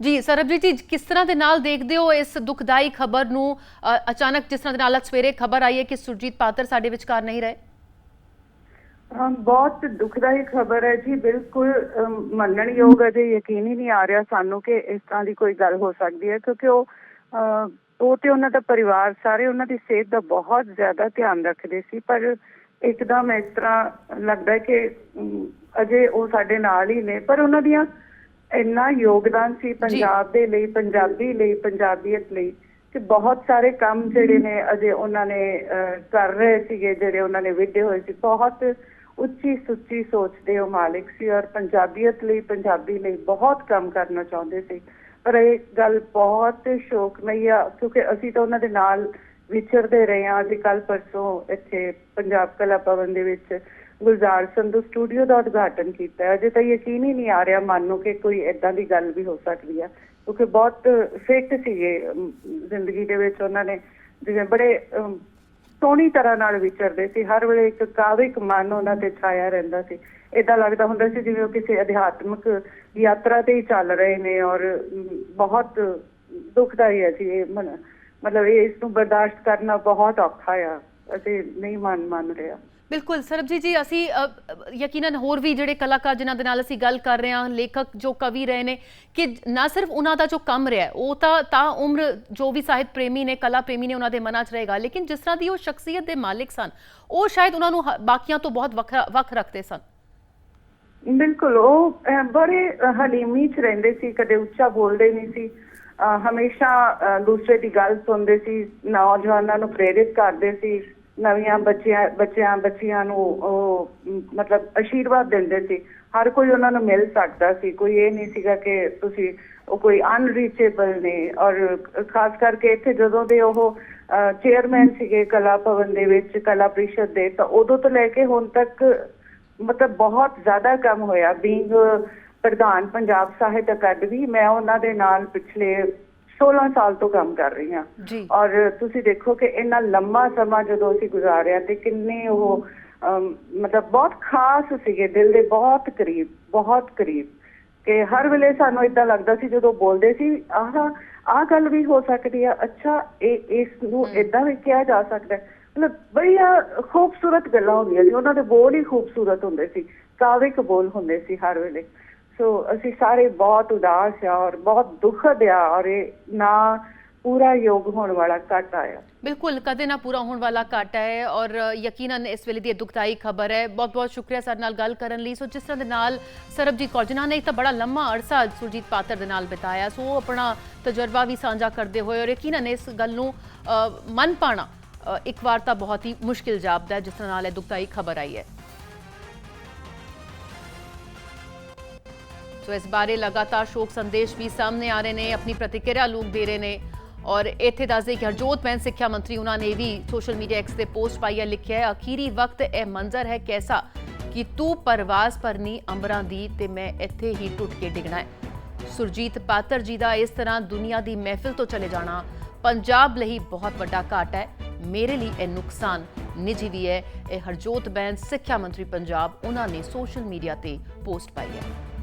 ਜੀ ਸਰਬਜੀਤ ਜੀ ਕਿਸ ਤਰ੍ਹਾਂ ਦੇ ਨਾਲ ਦੇਖਦੇ ਹੋ ਇਸ ਦੁਖਦਾਈ ਖਬਰ ਨੂੰ? ਅ, ਅਚਾਨਕ ਜਿਸ ਤਰ੍ਹਾਂ ਦੇ ਨਾਲ ਅੱਜ ਸਵੇਰੇ ਖਬਰ ਆਈ ਹੈ ਕਿ ਸੁਰਜੀਤ ਪਾਤਰ ਸਾਡੇ ਵਿਚਕਾਰ ਨਹੀਂ ਰਹੇ? ਅਮ ਬਹੁਤ ਦੁਖਦਾਈ ਖਬਰ ਹੈ ਜੀ ਬਿਲਕੁਲ ਅਮ, ਮੰਨਣਯੋਗ ਅਜੇ ਯਕੀਨ ਹੀ ਨਹੀਂ ਆ ਰਿਹਾ ਸਾਨੂੰ ਕਿ ਇਸ ਤਰ੍ਹਾਂ ਦੀ ਕੋਈ ਗੱਲ ਹੋ ਸਕਦੀ ਹੈ ਕਿਉਂਕਿ ਉਹ ਉਹ ਤੇ ਉਹਨਾਂ ਦਾ ਪਰਿਵਾਰ ਸਾਰੇ ਉਹਨਾਂ ਦੀ ਸਿਹਤ ਦਾ ਬਹੁਤ ਜ਼ਿਆਦਾ ਧਿਆਨ ਰੱਖਦੇ ਸੀ ਪਰ ਇੱਕਦਮ ਇਸ ਤਰ੍ਹਾਂ ਲੱਗਦਾ ਕਿ ਅਜੇ ਉਹ ਸਾਡੇ ਨਾਲ ਹੀ ਨੇ ਪਰ ਉਹਨਾਂ ਦੀਆਂ ਇੰਨਾ ਯੋਗਦਾਨ ਸੀ ਪੰਜਾਬ ਦੇ ਲਈ ਪੰਜਾਬੀ ਲਈ ਪੰਜਾਬੀਅਤ ਲਈ ਕਿ ਬਹੁਤ ਸਾਰੇ ਕੰਮ ਜਿਹੜੇ ਨੇ ਅਜੇ ਉਹਨਾਂ ਨੇ ਕਰ ਰਹੇ ਸੀਗੇ ਜਿਹੜੇ ਉਹਨਾਂ ਨੇ ਵਿੱਢੇ ਹੋਏ ਸੀ। ਬਹੁਤ ਉੱਚੀ ਸੁੱਚੀ ਸੋਚ ਦੇ ਉਹ ਮਾਲਿਕ ਸੀ ਔਰ ਪੰਜਾਬੀਅਤ ਲਈ ਪੰਜਾਬੀ ਲਈ ਬਹੁਤ ਕੰਮ ਕਰਨਾ ਚਾਹੁੰਦੇ ਸੀ। ਪਰ ਇਹ ਗੱਲ ਬਹੁਤ ਸ਼ੋਕਮਈ ਆ, ਕਿਉਂਕਿ ਅਸੀਂ ਤਾਂ ਉਹਨਾਂ ਦੇ ਨਾਲ ਵਿਚਰਦੇ ਰਹੇ ਹਾਂ। ਅਸੀਂ ਕੱਲ ਪਰਸੋਂ ਇੱਥੇ ਪੰਜਾਬ ਕਲਾ ਭਵਨ ਦੇ ਵਿੱਚ ਗੁਲਜ਼ਾਰ ਸੰਧੂ ਸਟੂਡੀਓ ਦਾ ਉਦਘਾਟਨ ਕੀਤਾ ਅਜੇ ਤਾਂ ਯਕੀਨ ਹੀ ਨਹੀਂ ਆ ਰਿਹਾ ਮੰਨੋ ਕਿ ਕੋਈ ਏਦਾਂ ਦੀ ਗੱਲ ਵੀ ਹੋ ਸਕਦੀ ਆ, ਕਿਉਂਕਿ ਬਹੁਤ ਫਿੱਟ ਸੀਗੇ ਜ਼ਿੰਦਗੀ ਦੇ ਵਿੱਚ ਉਹਨਾਂ ਨੇ। ਜਿਵੇਂ ਬੜੇ ਸੋਹਣੀ ਤਰ੍ਹਾਂ ਨਾਲ ਵਿਚਰਦੇ ਸੀ। ਹਰ ਵੇਲੇ ਇੱਕ ਕਾਵਿਕ ਮਨ ਉਹਨਾਂ ਤੇ ਛਾਇਆ ਰਹਿੰਦਾ ਸੀ। ਏਦਾਂ ਲੱਗਦਾ ਹੁੰਦਾ ਸੀ ਜਿਵੇਂ ਉਹ ਕਿਸੇ ਅਧਿਆਤਮਿਕ ਯਾਤਰਾ ਤੇ ਹੀ ਚੱਲ ਰਹੇ ਨੇ ਔਰ ਅਮ, ਬਹੁਤ ਦੁਖਦਾਈ ਹੈ ਜੀ ਇਹ ਮਨ- ਮਤਲਬ ਇਹ ਇਸ ਨੂੰ ਬਰਦਾਸ਼ਤ ਕਰਨਾ ਬਹੁਤ ਔਖਾ ਆ। ਅਸੀਂ ਨਹੀਂ ਮੰਨ ਮੰਨ ਰਿਹਾ। ਬਿਲਕੁਲ, ਸਰਬਜੀਤ ਜੀ, ਅਸੀਂ ਯਕੀਨਨ ਹੋਰ ਵੀ ਜਿਹੜੇ ਕਲਾਕਾਰ ਜਿਨ੍ਹਾਂ ਦੇ ਨਾਲ ਅਸੀਂ ਗੱਲ ਕਰ ਰਹੇ ਹਾਂ, ਲੇਖਕ ਜੋ ਕਵੀ ਰਹੇ ਨੇ, ਕਿ ਨਾ ਸਿਰਫ ਉਹਨਾਂ ਦਾ ਜੋ ਕੰਮ ਰਿਹਾ, ਉਹ ਤਾਂ ਤਾਂ ਉਮਰ ਜੋ ਵੀ ਸਾਹਿਤ ਪ੍ਰੇਮੀ ਨੇ, ਕਲਾ ਪ੍ਰੇਮੀ ਨੇ ਉਹਨਾਂ ਦੇ ਮਨਾਂ 'ਚ ਰਹੇਗਾ, ਲੇਕਿਨ ਜਿਸ ਤਰ੍ਹਾਂ ਦੀ ਉਹ ਸ਼ਖਸੀਅਤ ਦੇ ਮਾਲਿਕ ਸਨ, ਉਹ ਸ਼ਾਇਦ ਉਹਨਾਂ ਨੂੰ ਬਾਕੀਆਂ ਤੋਂ ਬਹੁਤ ਵੱਖ ਵੱਖ ਰੱਖਦੇ ਸਨ। ਬਿਲਕੁਲ, ਉਹ ਬੜੇ ਹਲੀਮੀ ਚ ਰਹਿੰਦੇ ਸੀ, ਕਦੇ ਉੱਚਾ ਬੋਲਦੇ ਨਹੀਂ ਸੀ ਹਮੇਸ਼ਾ ਦੂਸਰੇ ਦੀ ਗੱਲ ਸੁਣਦੇ ਸੀ, ਨੌਜਵਾਨਾਂ ਨੂੰ ਪ੍ਰੇਰਿਤ ਕਰਦੇ ਸੀ ਨਵੀਆਂ ਬੱਚਿਆਂ ਬੱਚਿਆਂ, ਬੱਚੀਆਂ ਨੂੰ ਉਹ ਮਤਲਬ ਅਸ਼ੀਰਵਾਦ ਦਿੰਦੇ ਸੀ। ਹਰ ਕੋਈ ਉਹਨਾਂ ਨੂੰ ਮਿਲ ਸਕਦਾ ਸੀ। ਕੋਈ ਇਹ ਨਹੀਂ ਸੀਗਾ ਕਿ ਤੁਸੀਂ, ਉਹ ਕੋਈ ਅਨਰੀਚੇਬਲ ਨੇ। ਔਰ ਖਾਸ ਕਰਕੇ ਇੱਥੇ ਜਦੋਂ ਦੇ ਉਹ ਚੇਅਰਮੈਨ ਸੀਗੇ ਕਲਾ ਭਵਨ ਦੇ ਵਿੱਚ, ਕਲਾ ਪ੍ਰੀਸ਼ਦ ਦੇ, ਤਾਂ ਉਦੋਂ ਤੋਂ ਲੈ ਕੇ ਹੁਣ ਤੱਕ ਮਤਲਬ ਬਹੁਤ ਜ਼ਿਆਦਾ ਕੰਮ ਹੋਇਆ। ਬੀਂਗ ਪ੍ਰਧਾਨ ਪੰਜਾਬ ਸਾਹਿਤ ਅਕਾਦਮੀ ਮੈਂ ਉਹਨਾਂ ਦੇ ਨਾਲ ਪਿਛਲੇ 16 ਸਾਲ ਤੋਂ ਕੰਮ ਕਰ ਰਹੀ ਹਾਂ। ਜੀ। ਔਰ ਤੁਸੀਂ ਦੇਖੋ ਕਿ ਇੰਨਾ ਲੰਮਾ ਸਮਾਂ ਜਦੋਂ ਅਸੀਂ ਗੁਜ਼ਾਰਿਆ ਤੇ ਕਿੰਨੇ ਉਹ ਮਤਲਬ ਬਹੁਤ ਖਾਸ ਸੀਗੇ ਦਿਲ ਦੇ ਬਹੁਤ ਕਰੀਬ ਬਹੁਤ ਕਰੀਬ। ਕਿ ਹਰ ਵੇਲੇ ਸਾਨੂੰ ਇਦਾਂ ਲੱਗਦਾ ਸੀ ਜਦੋਂ ਬੋਲਦੇ ਸੀ ਆਹ ਆਹ ਗੱਲ ਵੀ ਹੋ ਸਕਦੀ ਆ ਅੱਛਾ ਇਹ ਇਸ ਨੂੰ ਇਦਾਂ ਵੀ ਕਿਹਾ ਜਾ ਸਕਦਾ। ਮਤਲਬ ਬੜੀਆਂ ਖੂਬਸੂਰਤ ਗੱਲਾਂ ਹੁੰਦੀਆਂ ਸੀ ਉਹਨਾਂ ਦੇ ਬੋਲ ਹੀ ਖੂਬਸੂਰਤ ਹੁੰਦੇ ਸੀ ਕਾਵਿਕ ਬੋਲ ਹੁੰਦੇ ਸੀ ਹਰ ਵੇਲੇ। ਸੋ ਅਸੀਂ ਸਾਰੇ ਬਹੁਤ ਉਦਾਸ ਆ ਔਰ ਬਹੁਤ ਦੁਖਦ ਆ ਔਰ ਇਹ ਨਾ ਪੂਰਾ ਯੋਗ ਹੋਣ ਵਾਲਾ ਘਟ ਆਇਆ। ਬਿਲਕੁਲ ਕਦੇ ਨਾ ਪੂਰਾ ਹੋਣ ਵਾਲਾ ਘਾਟਾ ਹੈ ਔਰ ਯਕੀਨਨ ਇਸ ਵੇਲੇ ਦੀ ਦੁਖਦਾਈ ਖਬਰ ਹੈ। ਬਹੁਤ ਬਹੁਤ ਸ਼ੁਕਰੀਆ ਸਾਡੇ ਨਾਲ ਗੱਲ ਕਰਨ ਲਈ। ਸੋ ਜਿਸ ਤਰ੍ਹਾਂ ਦੇ ਨਾਲ ਸਰਬਜੀਤ ਕੌਰ ਜਿਨ੍ਹਾਂ ਨੇ ਤਾਂ ਬੜਾ ਲੰਮਾ ਅਰਸਾ ਸੁਰਜੀਤ ਪਾਤਰ ਦੇ ਨਾਲ ਬਿਤਾਇਆ ਸੋ ਉਹ ਆਪਣਾ ਤਜਰਬਾ ਵੀ ਸਾਂਝਾ ਕਰਦੇ ਹੋਏ ਔਰ ਯਕੀਨਨ ਇਸ ਗੱਲ ਨੂੰ ਅ, ਮੰਨ ਪਾਣਾ ਇੱਕ ਵਾਰ ਤਾਂ ਬਹੁਤ ਹੀ ਮੁਸ਼ਕਿਲ ਜਾਪਦਾ ਜਿਸ ਤਰ੍ਹਾਂ ਨਾਲ ਇਹ ਦੁਖਦਾਈ ਖਬਰ ਆਈ ਹੈ। ਸੋ ਇਸ ਬਾਰੇ ਲਗਾਤਾਰ ਸ਼ੋਕ ਸੰਦੇਸ਼ ਵੀ ਸਾਹਮਣੇ ਆ ਰਹੇ ਨੇ ਆਪਣੀ ਪ੍ਰਤੀਕਿਰਿਆ ਲੋਕ ਦੇ ਰਹੇ ਨੇ ਔਰ ਇੱਥੇ ਦੱਸਦੇ ਕਿ ਹਰਜੋਤ ਬੈਂਸ ਸਿੱਖਿਆ ਮੰਤਰੀ ਉਹਨਾਂ ਨੇ ਵੀ ਸੋਸ਼ਲ ਮੀਡੀਆ ਐਕਸ ਤੇ ਪੋਸਟ ਪਾਈ ਹੈ ਲਿਖਿਆ ਹੈ ਅਖੀਰੀ ਵਕਤ ਇਹ ਮੰਜ਼ਰ ਹੈ ਕੈਸਾ ਕਿ ਤੂੰ ਪਰਵਾਜ਼ ਪਰਨੀ ਅੰਬਰਾਂ ਦੀ ਤੇ ਮੈਂ ਇੱਥੇ ਹੀ ਟੁੱਟ ਕੇ ਡਿੱਗਣਾ ਹੈ ਸੁਰਜੀਤ ਪਾਤਰ ਜੀ ਦਾ ਇਸ ਤਰ੍ਹਾਂ ਦੁਨੀਆ ਦੀ ਮਹਿਫਿਲ ਤੋਂ ਚਲੇ ਜਾਣਾ ਪੰਜਾਬ ਲਈ ਬਹੁਤ ਵੱਡਾ ਘਾਟ ਹੈ ਮੇਰੇ ਲਈ ਇਹ ਨੁਕਸਾਨ ਨਿੱਜੀ ਵੀ ਹੈ ਇਹ ਹਰਜੋਤ ਬੈਂਸ ਸਿੱਖਿਆ ਮੰਤਰੀ ਪੰਜਾਬ ਉਹਨਾਂ ਨੇ ਸੋਸ਼ਲ ਮੀਡੀਆ ਤੇ ਪੋਸਟ ਪਾਈ ਹੈ